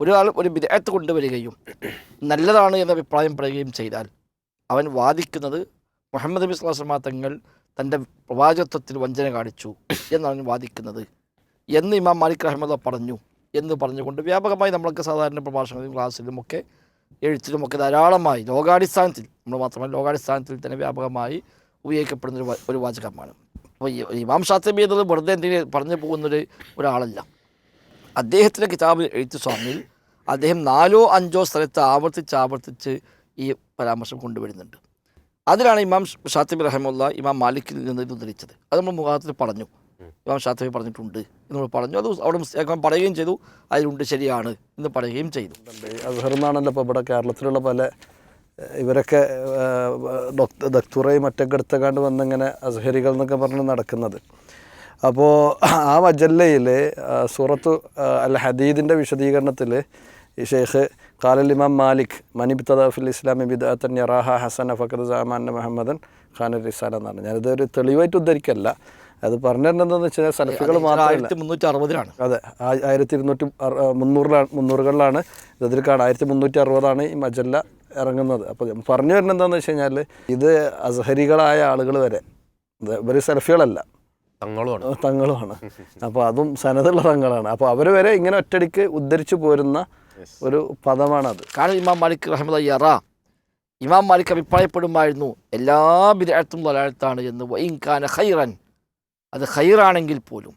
ഒരാൾ ഒരു വിദേഹത്ത് കൊണ്ടുവരികയും നല്ലതാണ് എന്ന അഭിപ്രായം പറയുകയും ചെയ്താൽ അവൻ വാദിക്കുന്നത് മുഹമ്മദ് നബി സ്വലാസ്മാ തങ്ങൾ തന്റെ പ്രവാചത്വത്തിൽ വഞ്ചന കാണിച്ചു എന്നാണ് വാദിക്കുന്നത് എന്ന് ഇമാം മാലിക് റഹ്മദ പറഞ്ഞു എന്ന് പറഞ്ഞുകൊണ്ട് വ്യാപകമായി നമ്മളൊക്കെ സാധാരണ പ്രഭാഷണത്തിലും ക്ലാസ്സിലുമൊക്കെ എഴുത്തിലുമൊക്കെ ധാരാളമായി ലോകാടിസ്ഥാനത്തിൽ നമ്മൾ മാത്രമല്ല ലോകാടിസ്ഥാനത്തിൽ തന്നെ വ്യാപകമായി ഉപയോഗിക്കപ്പെടുന്ന ഒരു വാചകമാണ്. അപ്പോൾ ഇമാം ഷാത്തബി എന്നത് വെറുതെ എന്തെങ്കിലും പറഞ്ഞു പോകുന്നൊരു ഒരാളല്ല. അദ്ദേഹത്തിന്റെ കിതാബിൽ എഴുത്തു സ്വാമിയിൽ അദ്ദേഹം നാലോ അഞ്ചോ സ്ഥലത്ത് ആവർത്തിച്ച് ആവർത്തിച്ച് ഈ പരാമർശം കൊണ്ടുവരുന്നുണ്ട്. അതിലാണ് ഇമാം ഷാത്തിബി റഹമുല്ല ഇമാം മാലിക്കിൽ നിന്ന് ഇത് ഉദ്ധരിച്ചത്. അത് നമ്മൾ മുഖാത്തിൽ പറഞ്ഞു. ഇമാം ഷാത്തിബി പറഞ്ഞിട്ടുണ്ട് എന്ന് നമ്മൾ പറഞ്ഞു. അത് അവിടെ മുസ്ലിം പറയുകയും ചെയ്തു. അതിലുണ്ട് ശരിയാണ് എന്ന് പറയുകയും ചെയ്തു. അസ്ഹർ എന്നാണല്ലോ ഇപ്പോൾ ഇവിടെ കേരളത്തിലുള്ള പല ഇവരൊക്കെ ദക്തുറയും മറ്റൊക്കെ എടുത്തക്കാണ്ട് വന്നിങ്ങനെ അസഹരികൾ എന്നൊക്കെ പറഞ്ഞ് നടക്കുന്നത്. അപ്പോൾ ആ മജല്ലയിൽ സൂറത്ത് അൽ ഹദീദിന്റെ വിശദീകരണത്തിൽ ഈ ഷെയ്ഖ് ഖാലൽ ഇമാം മാലിക് മനിബ് തദാഫുൽ ഇസ്ലാമി ബിദാത്തൻ യറാഹ ഹസൻ ഫഖദ് സഹമാൻ മുഹമ്മദൻ ഖാൻ റിസാല എന്നാണ് ഞാനിത് ഒരു തെളിവായിട്ട് ഉദ്ധരിക്കല്ല. അത് പറഞ്ഞിട്ടുണ്ടെന്ന് വെച്ചാൽ സലഫികൾ മാത്രമല്ല. ആയിരത്തി മുന്നൂറ്റി അറുപതിലാണ് അതെ ആയിരത്തി ഇരുന്നൂറ്റി മുന്നൂറിലാണ് മുന്നൂറുകളിലാണ് ഇതിൽ കാണാം ആയിരത്തി മുന്നൂറ്റി അറുപതാണ് ഈ മജല്ല ഇറങ്ങുന്നത്. അപ്പോൾ പറഞ്ഞു വരുന്നത് എന്താണെന്ന് വെച്ച് കഴിഞ്ഞാൽ ഇത് അസഹരികളായ ആളുകൾ വരെ ഇവർ സെൽഫികളല്ല തങ്ങളുമാണ്. തങ്ങളുമാണ്. അപ്പോൾ അതും സനതുള്ള തങ്ങളാണ്. അപ്പോൾ അവർ വരെ ഇങ്ങനെ ഒറ്റടിക്ക് ഉദ്ധരിച്ചു പോരുന്ന ഒരു പദമാണത്. കാരണം ഇമാം മാലിക് റഹ്മദ് യറ ഇമാം മാലിക് അഭിപ്രായപ്പെടുമായിരുന്നു എല്ലാ ബിരാഴത്തും ലലാലത്താണ് എന്ന്. വൈകാന ഖൈറൻ അത് ഖൈറാണെങ്കിൽ പോലും.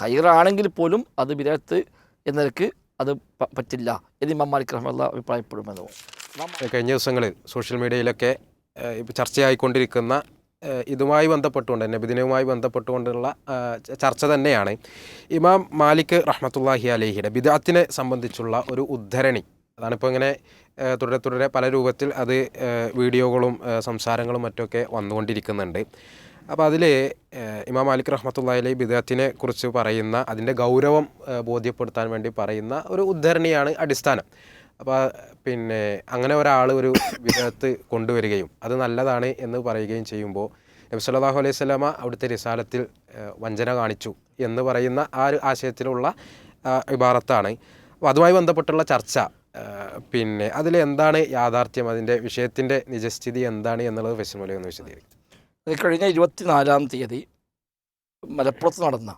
ഖൈറാണെങ്കിൽ പോലും അത് ബിരാഴത്ത് എന്നതിലേക്ക് അത് പറ്റില്ല എന്ന് ഇമാം മാലിക് റഹ്മദ് അഭിപ്രായപ്പെടുമെന്ന്. കഴിഞ്ഞ ദിവസങ്ങളിൽ സോഷ്യൽ മീഡിയയിലൊക്കെ ചർച്ചയായിക്കൊണ്ടിരിക്കുന്ന ഇതുമായി ബന്ധപ്പെട്ടുകൊണ്ട് നബിദിനവുമായി ബന്ധപ്പെട്ടുകൊണ്ടുള്ള ചർച്ച തന്നെയാണ്. ഇമാം മാലിക് റഹ്മത്തുല്ലാഹി അലഹിയുടെ ബിദാത്തിനെ സംബന്ധിച്ചുള്ള ഒരു ഉദ്ധരണി. അതാണിപ്പോൾ ഇങ്ങനെ തുടരെ തുടരെ പല രൂപത്തിൽ അത് വീഡിയോകളും സംസാരങ്ങളും മറ്റൊക്കെ വന്നുകൊണ്ടിരിക്കുന്നുണ്ട്. അപ്പോൾ അതിൽ ഇമാം മാലിക് റഹ്മത്തുല്ലാഹി അലഹി ബിദാത്തിനെ കുറിച്ച് പറയുന്ന അതിന്റെ ഗൗരവം ബോധ്യപ്പെടുത്താൻ വേണ്ടി പറയുന്ന ഒരു ഉദ്ധരണിയാണ് അടിസ്ഥാനം. അപ്പോൾ പിന്നെ അങ്ങനെ ഒരാൾ ഒരു വിധത്ത് കൊണ്ടുവരികയും അത് നല്ലതാണ് എന്ന് പറയുകയും ചെയ്യുമ്പോൾ നബി സല്ലല്ലാഹു അലൈഹി സ്വലാമ അവിടുത്തെ റിസാലത്തിൽ വഞ്ചന കാണിച്ചു എന്ന് പറയുന്ന ആ ഒരു ആശയത്തിലുള്ള വിഭാഗത്താണ് ഇബാറത്താണ്. അപ്പോൾ അതുമായി ബന്ധപ്പെട്ടുള്ള ചർച്ച പിന്നെ അതിൽ എന്താണ് യാഥാർത്ഥ്യം? അതിന്റെ വിഷയത്തിന്റെ നിജസ്ഥിതി എന്താണ് എന്നുള്ളത് ഫെസ്റ്റിമലി ഒന്ന് വിശദീകരിക്കും. അത് കഴിഞ്ഞ ഇരുപത്തിനാലാം തീയതി മലപ്പുറത്ത് നടന്ന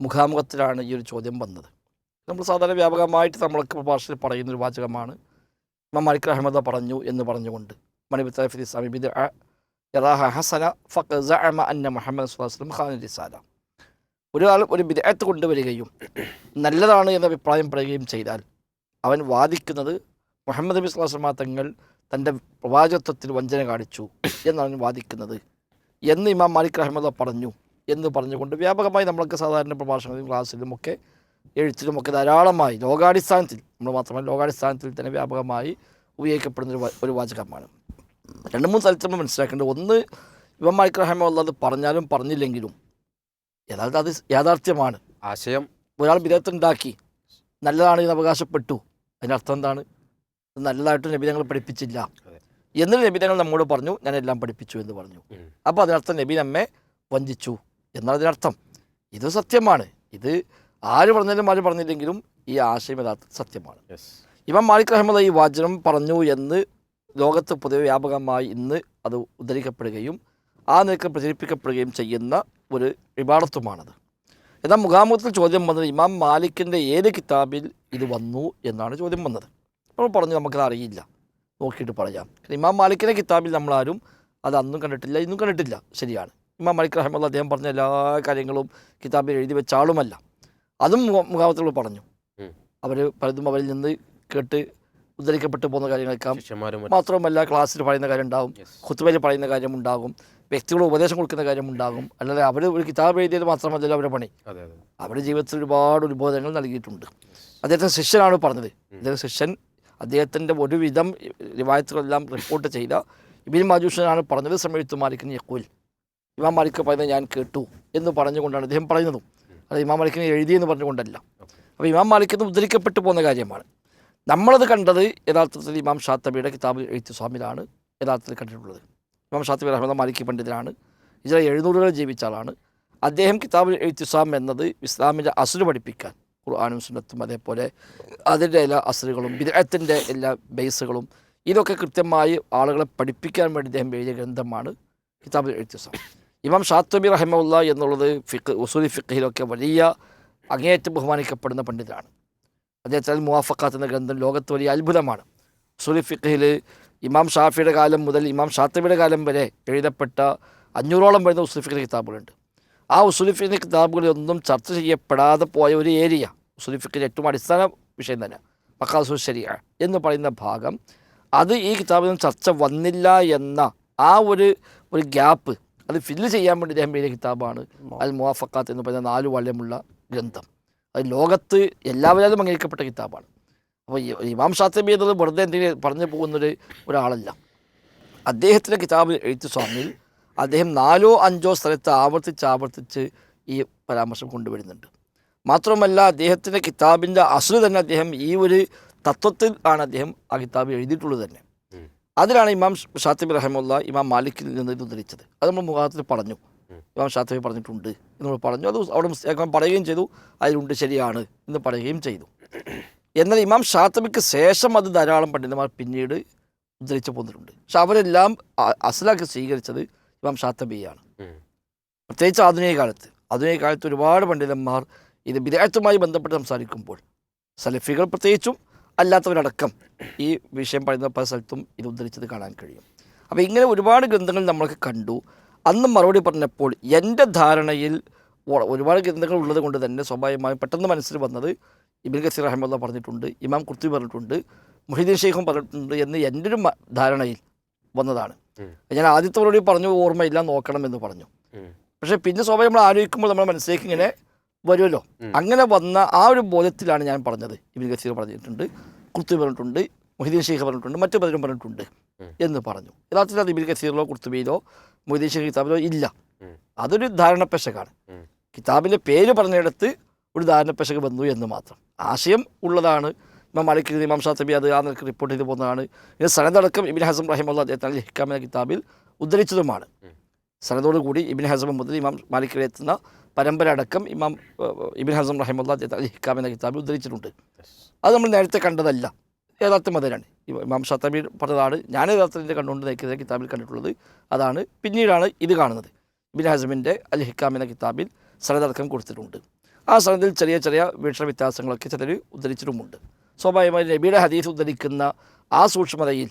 മുഖാമുഖത്തിലാണ് ഈ ഒരു ചോദ്യം വന്നത്. നമ്മൾ സാധാരണ വ്യാപകമായിട്ട് നമ്മളൊക്കെ പ്രഭാഷണത്തിൽ പറയുന്നൊരു വാചകമാണ് മാലിക് അഹമ്മദ പറഞ്ഞു എന്ന് പറഞ്ഞുകൊണ്ട് മണിബ് തലഫി സമീപിത യറാഹ ഹസന ഫഖ് സഅമ അന്ന മുഹമ്മദ് സ്വലം ഖാൻ റിസാല ഒരാൾ ഒരു വിദേഹത്ത് കൊണ്ടുവരികയും നല്ലതാണ് എന്ന അഭിപ്രായം പറയുകയും ചെയ്താൽ അവൻ വാദിക്കുന്നത് മുഹമ്മദ് നബി സ്വലാസ്ലമ തങ്ങൾ തന്റെ പ്രവാചത്വത്തിൽ വഞ്ചന കാണിച്ചു എന്നാണ് വാദിക്കുന്നത്. എന്ന് ഇമാം മാലിക് റഹ്മദ പറഞ്ഞു. എന്ന് പറഞ്ഞുകൊണ്ട് വ്യാപകമായി നമ്മൾക്ക് സാധാരണ പ്രഭാഷണത്തിലും ക്ലാസ്സിലും ഒക്കെ എഴുത്തിലും ഒക്കെ ധാരാളമായി ലോകാടിസ്ഥാനത്തിൽ നമ്മൾ മാത്രമല്ല ലോകാടിസ്ഥാനത്തിൽ തന്നെ വ്യാപകമായി ഉപയോഗിക്കപ്പെടുന്ന ഒരു വാചകമാണ്. രണ്ട് മൂന്ന് സ്ഥലത്ത് നമ്മൾ മനസ്സിലാക്കേണ്ടത് ഒന്ന് ഇമാം മാലിക് റഹ്മ അത് പറഞ്ഞാലും പറഞ്ഞില്ലെങ്കിലും യഥാർത്ഥ അത് യാഥാർത്ഥ്യമാണ്. ആശയം. ഒരാൾ വിദഗ്ധുണ്ടാക്കി നല്ലതാണ് എന്ന് അവകാശപ്പെട്ടു. അതിനർത്ഥം എന്താണ്? ഇത് നല്ലതായിട്ട് നബി ഞങ്ങൾ പഠിപ്പിച്ചില്ല. എന്നിട്ട് നബി ഞങ്ങൾ നമ്മോട് പറഞ്ഞു ഞാൻ എല്ലാം പഠിപ്പിച്ചു എന്ന് പറഞ്ഞു. അപ്പോൾ അതിനർത്ഥം നബി നമ്മെ വഞ്ചിച്ചു എന്നാണ് അതിനർത്ഥം. ഇത് സത്യമാണ്. ഇത് ആര് പറഞ്ഞാലും ആര് പറഞ്ഞില്ലെങ്കിലും ഈ ആശയം യഥാർത്ഥ സത്യമാണ്. ഇമാം മാലിക് അഹമ്മദ് ഈ വാചനം പറഞ്ഞു എന്ന് ലോകത്ത് പൊതുവെ വ്യാപകമായി ഇന്ന് അത് ഉദ്ധരിക്കപ്പെടുകയും ആ നിലയ്ക്ക് പ്രചരിപ്പിക്കപ്പെടുകയും ചെയ്യുന്ന ഒരു വിവാദത്വമാണത് എന്നാൽ മുഖാമുഖത്തിൽ ചോദ്യം വന്നത് ഇമാം മാലിക്കിന്റെ ഏത് കിതാബിൽ ഇത് വന്നു എന്നാണ് ചോദ്യം വന്നത്. നമ്മൾ പറഞ്ഞു നമുക്കത് അറിയില്ല. നോക്കിയിട്ട് പറയാം. ഇമാം മാലിക്കിന്റെ കിതാബിൽ നമ്മളാരും അത് അന്നും കണ്ടിട്ടില്ല ഇന്നും കണ്ടിട്ടില്ല. ശരിയാണ്. ഇമാം മാലിക് റഹ്മുള്ള അദ്ദേഹം പറഞ്ഞ എല്ലാ കാര്യങ്ങളും കിതാബിൽ എഴുതി വെച്ച ആളുമല്ല. അതും മുഖ- മുഖാമുഖത്തിൽ പറഞ്ഞു. അവർ പലതും അവരിൽ നിന്ന് കേട്ട് ഉദ്ധരിക്കപ്പെട്ടു പോകുന്ന കാര്യങ്ങളേക്കാം മാത്രവുമല്ല ക്ലാസ്സിൽ പറയുന്ന കാര്യം ഉണ്ടാകും കുത്തുമേൽ പറയുന്ന കാര്യം ഉണ്ടാകും വ്യക്തികൾ ഉപദേശം കൊടുക്കുന്ന കാര്യം ഉണ്ടാകും അല്ലാതെ അവർ ഒരു കിതാബ് എഴുതിയത് മാത്രമല്ലല്ലോ അവരുടെ പണി. അവരുടെ ജീവിതത്തിൽ ഒരുപാട് ഉത്ബോധനങ്ങൾ നൽകിയിട്ടുണ്ട്. അദ്ദേഹത്തിന്റെ ശിഷ്യനാണ് പറഞ്ഞത്. അദ്ദേഹം ശിഷ്യൻ അദ്ദേഹത്തിന്റെ ഒരുവിധം റിവായത്തുകളെല്ലാം റിപ്പോർട്ട് ചെയ്ത ഇബിൻ മാജൂഷനാണ് പറഞ്ഞത് സമയത്ത് മാലിക്കിന് യക്കൂൽ ഇമാം മാലിക്ക് പറയുന്നത് ഞാൻ കേട്ടു എന്ന് പറഞ്ഞുകൊണ്ടാണ് അദ്ദേഹം പറയുന്നതും. അത് ഇമാം മാലിക്കിനെ എഴുതിയെന്ന് പറഞ്ഞുകൊണ്ടല്ല. അപ്പോൾ ഇമാം മാലിക് ഉദ്ധരിക്കപ്പെട്ടു പോകുന്ന കാര്യമാണ്. നമ്മളത് കണ്ടത് യഥാർത്ഥത്തിൽ ഇമാം ഷാത്തബിയുടെ കിതാബ് എഴുത്തു സ്വാമിയിലാണ് യഥാർത്ഥത്തിൽ കണ്ടിട്ടുള്ളത്. ഇമാം ഷാത്തബി അഹമ്മദ് മാലിക് പണ്ഡിതനാണ്. ഇതിലെ എഴുന്നൂറുകൾ ജീവിച്ച ആളാണ്. അദ്ദേഹം കിതാബ് എഴുത്തുസാം എന്നത് ഇസ്ലാമിന്റെ അസുര് പഠിപ്പിക്കാൻ ഖുർആാനും സുന്നത്തും അതേപോലെ അതിന്റെ എല്ലാ അസറുകളും വിദേഹത്തിന്റെ എല്ലാ ബേസുകളും ഇതൊക്കെ കൃത്യമായി ആളുകളെ പഠിപ്പിക്കാൻ വേണ്ടി അദ്ദേഹം എഴുതിയ ഗ്രന്ഥമാണ് കിതാബുൽ എഴുത്തിസം ഇമാം ഷാത്തബി റഹമുല്ല എന്നുള്ളത് ഫിഖ് ഉസൂലി ഫിഖിലൊക്കെ വലിയ അങ്ങേയറ്റം ബഹുമാനിക്കപ്പെടുന്ന പണ്ഡിതനാണ്. അദ്ദേഹത്തിൽ മുവാഫക്കാത്ത് എന്ന ഗ്രന്ഥം ലോകത്ത് വലിയ അത്ഭുതമാണ്. സുലി ഫിഖിൽ ഇമാം ഷാഫിയുടെ കാലം മുതൽ ഇമാം ഷാത്തബിയുടെ കാലം വരെ എഴുതപ്പെട്ട അഞ്ഞൂറോളം വരുന്ന ഉസൂലി ഫിഖിന്റെ കിതാബുകളുണ്ട്. ആ ഉസൂലി ഫിഖിന്റെ കിതാബുകളിലൊന്നും ചർച്ച ചെയ്യപ്പെടാതെ പോയ ഒരു ഏരിയ ഉസൂലി ഫിഖിന്റെ ഏറ്റവും അടിസ്ഥാന വിഷയം തന്നെ മക്കാസു ശരിയ എന്ന് പറയുന്ന ഭാഗം. അത് ഈ കിതാബിൽ നിന്ന് ചർച്ച വന്നില്ല എന്ന ആ ഒരു ഒരു ഗ്യാപ്പ് അത് ഫില്ല് ചെയ്യാൻ വേണ്ടി അദ്ദേഹം എഴുതിയ കിതാബാണ് അൽ മുവാഫക്കാത്ത് എന്ന് പറയുന്ന നാല് വള്യമുള്ള ഗ്രന്ഥം. അത് ലോകത്ത് എല്ലാവരും അംഗീകരിക്കപ്പെട്ട കിതാബാണ്. അപ്പോൾ ഇമാം ഷാത്തബി എന്നത് വെറുതെ എന്തെങ്കിലും പറഞ്ഞു പോകുന്നൊരു ഒരാളല്ല. അദ്ദേഹത്തിന്റെ കിതാബ് എഴുത്ത് സ്വാമിയിൽ അദ്ദേഹം നാലോ അഞ്ചോ സ്ഥലത്ത് ആവർത്തിച്ച് ആവർത്തിച്ച് ഈ പരാമർശം കൊണ്ടുവരുന്നുണ്ട്. മാത്രമല്ല അദ്ദേഹത്തിന്റെ കിതാബിന്റെ അസുര തന്നെ അദ്ദേഹം ഈ ഒരു തത്വത്തിൽ ആണ് അദ്ദേഹം ആ കിതാബ് എഴുതിയിട്ടുള്ളത് തന്നെ. അതിലാണ് ഇമാം ഷാത്തിബ് റഹമുല്ല ഇമാം മാലിക്കിൽ നിന്ന് ഇത് ഉദ്ധരിച്ചത്. അത് നമ്മൾ മുഖാത്തിൽ പറഞ്ഞു. ഇമാം ഷാത്തഫി പറഞ്ഞിട്ടുണ്ട് എന്ന് പറഞ്ഞു. അത് അവിടെ മുസ്ലിം പറയുകയും ചെയ്തു അതിലുണ്ട് ശരിയാണ് എന്ന് പറയുകയും ചെയ്തു. എന്നാൽ ഇമാം ഷാത്തബിക്ക് ശേഷം അത് ധാരാളം പണ്ഡിതന്മാർ പിന്നീട് ഉദ്ധരിച്ചു പോന്നിട്ടുണ്ട്. പക്ഷെ അവരെല്ലാം അസലാക്കി സ്വീകരിച്ചത് ഇമാം ഷാത്തബിയാണ് ഉം. പ്രത്യേകിച്ച് ആധുനിക കാലത്ത്. ആധുനിക കാലത്ത് ഒരുപാട് പണ്ഡിതന്മാർ ഇത് വിദേഹത്തുമായി ബന്ധപ്പെട്ട് സംസാരിക്കുമ്പോൾ സലഫികൾ പ്രത്യേകിച്ചും അല്ലാത്തവരടക്കം ഈ വിഷയം പറയുന്ന പല സ്ഥലത്തും ഇത് ഉദ്ധരിച്ചത് കാണാൻ കഴിയും. അപ്പോൾ ഇങ്ങനെ ഒരുപാട് ഗ്രന്ഥങ്ങൾ നമ്മൾക്ക് കണ്ടു. അന്ന് മറുപടി പറഞ്ഞപ്പോൾ എന്റെ ധാരണയിൽ ഒരുപാട് ഗ്രന്ഥങ്ങൾ ഉള്ളത് കൊണ്ട് തന്നെ സ്വാഭാവികമായും പെട്ടെന്ന് മനസ്സിൽ വന്നത് ഇബിൻ കസീർ അഹമ്മദ് പറഞ്ഞിട്ടുണ്ട് ഇമാം കുർത്തി പറഞ്ഞിട്ടുണ്ട് മുഹീദ്ദീൻ ഷെയ്ഖും പറഞ്ഞിട്ടുണ്ട് എന്ന് എന്റെ ഒരു ധാരണയിൽ വന്നതാണ്. ഞാൻ ആദ്യത്തെ മറുപടി പറഞ്ഞു ഓർമ്മയില്ല നോക്കണം എന്ന് പറഞ്ഞു. പക്ഷേ പിന്നെ സ്വാഭാവികം നമ്മൾ ആലോചിക്കുമ്പോൾ നമ്മുടെ മനസ്സിലേക്ക് ഇങ്ങനെ വരുമല്ലോ. അങ്ങനെ വന്ന ആ ഒരു ബോധത്തിലാണ് ഞാൻ പറഞ്ഞത് ഇബിൻ കസീർ പറഞ്ഞിട്ടുണ്ട് കുർത്തി പറഞ്ഞിട്ടുണ്ട് മൊഹിദ്ദീൻ ഷെയ്ഖ് പറഞ്ഞിട്ടുണ്ട് മറ്റു പലരും പറഞ്ഞിട്ടുണ്ട്. എന്ന് പറഞ്ഞു. യഥാർത്ഥത്തിൽ അത് ഇബിൻ കസീറിലോ കുർത്തുബിയിലോ ഷെയ്ഖ് കിതാബിലോ ഇല്ല. അതൊരു ധാരണപ്പെശകാണ്. കിതാബിന്റെ പേര് പറഞ്ഞിടത്ത് ഒരു ധാരണപ്പശക വന്നു എന്ന് മാത്രം. ആശയം ഉള്ളതാണ് ഇമാം മാലിക് ഇമാം ഷാത്തബി അത് ആ നിലയ്ക്ക് റിപ്പോർട്ട് ചെയ്തു പോകുന്നതാണ്. ഇത് സനദടക്കം ഇബിൻ ഹസം റഹിമുള്ള അദ്ദേഹത്തിന്റെ ഹിക്കാം എന്ന കിതാബിൽ ഉദ്ധരിച്ചതുമാണ്. സനതോടുകൂടി സനദോട് കൂടി ഇബിൻ ഹസം മുതൽ ഇമാം മാലിക് എത്തുന്ന പരമ്പര അടക്കം ഇമാം ഇബിൻ ഹസം റഹിമുള്ള അദ്ദേഹത്തിന്റെ ഹിക്കാം എന്ന കിതാബിൽ ഉദ്ധരിച്ചിട്ടുണ്ട്. അത് നമ്മൾ നേരത്തെ കണ്ടതല്ല. യഥാർത്ഥം അതിനാണ്. ഇമാം ഷാത്തബി പറഞ്ഞതാണ് ഞാൻ യഥാർത്ഥത്തിന്റെ കണ്ടുകൊണ്ട് നയിക്കുന്ന കിതാബിൽ കണ്ടിട്ടുള്ളത് അതാണ്. പിന്നീടാണ് ഇത് കാണുന്നത്. ഇബിൻ ഹസമിന്റെ അൽ ഹിക്കാം എന്ന കിതാബിൽ സനദടക്കം കൊടുത്തിട്ടുണ്ട്. ആ സനദിൽ ചെറിയ ചെറിയ വീക്ഷണ വ്യത്യാസങ്ങളൊക്കെ ചിലർ ഉദ്ധരിച്ചിട്ടുമുണ്ട്. സ്വാഭാവികമായി നബിയുടെ ഹദീസ് ഉദ്ധരിക്കുന്ന ആ സൂക്ഷ്മതയിൽ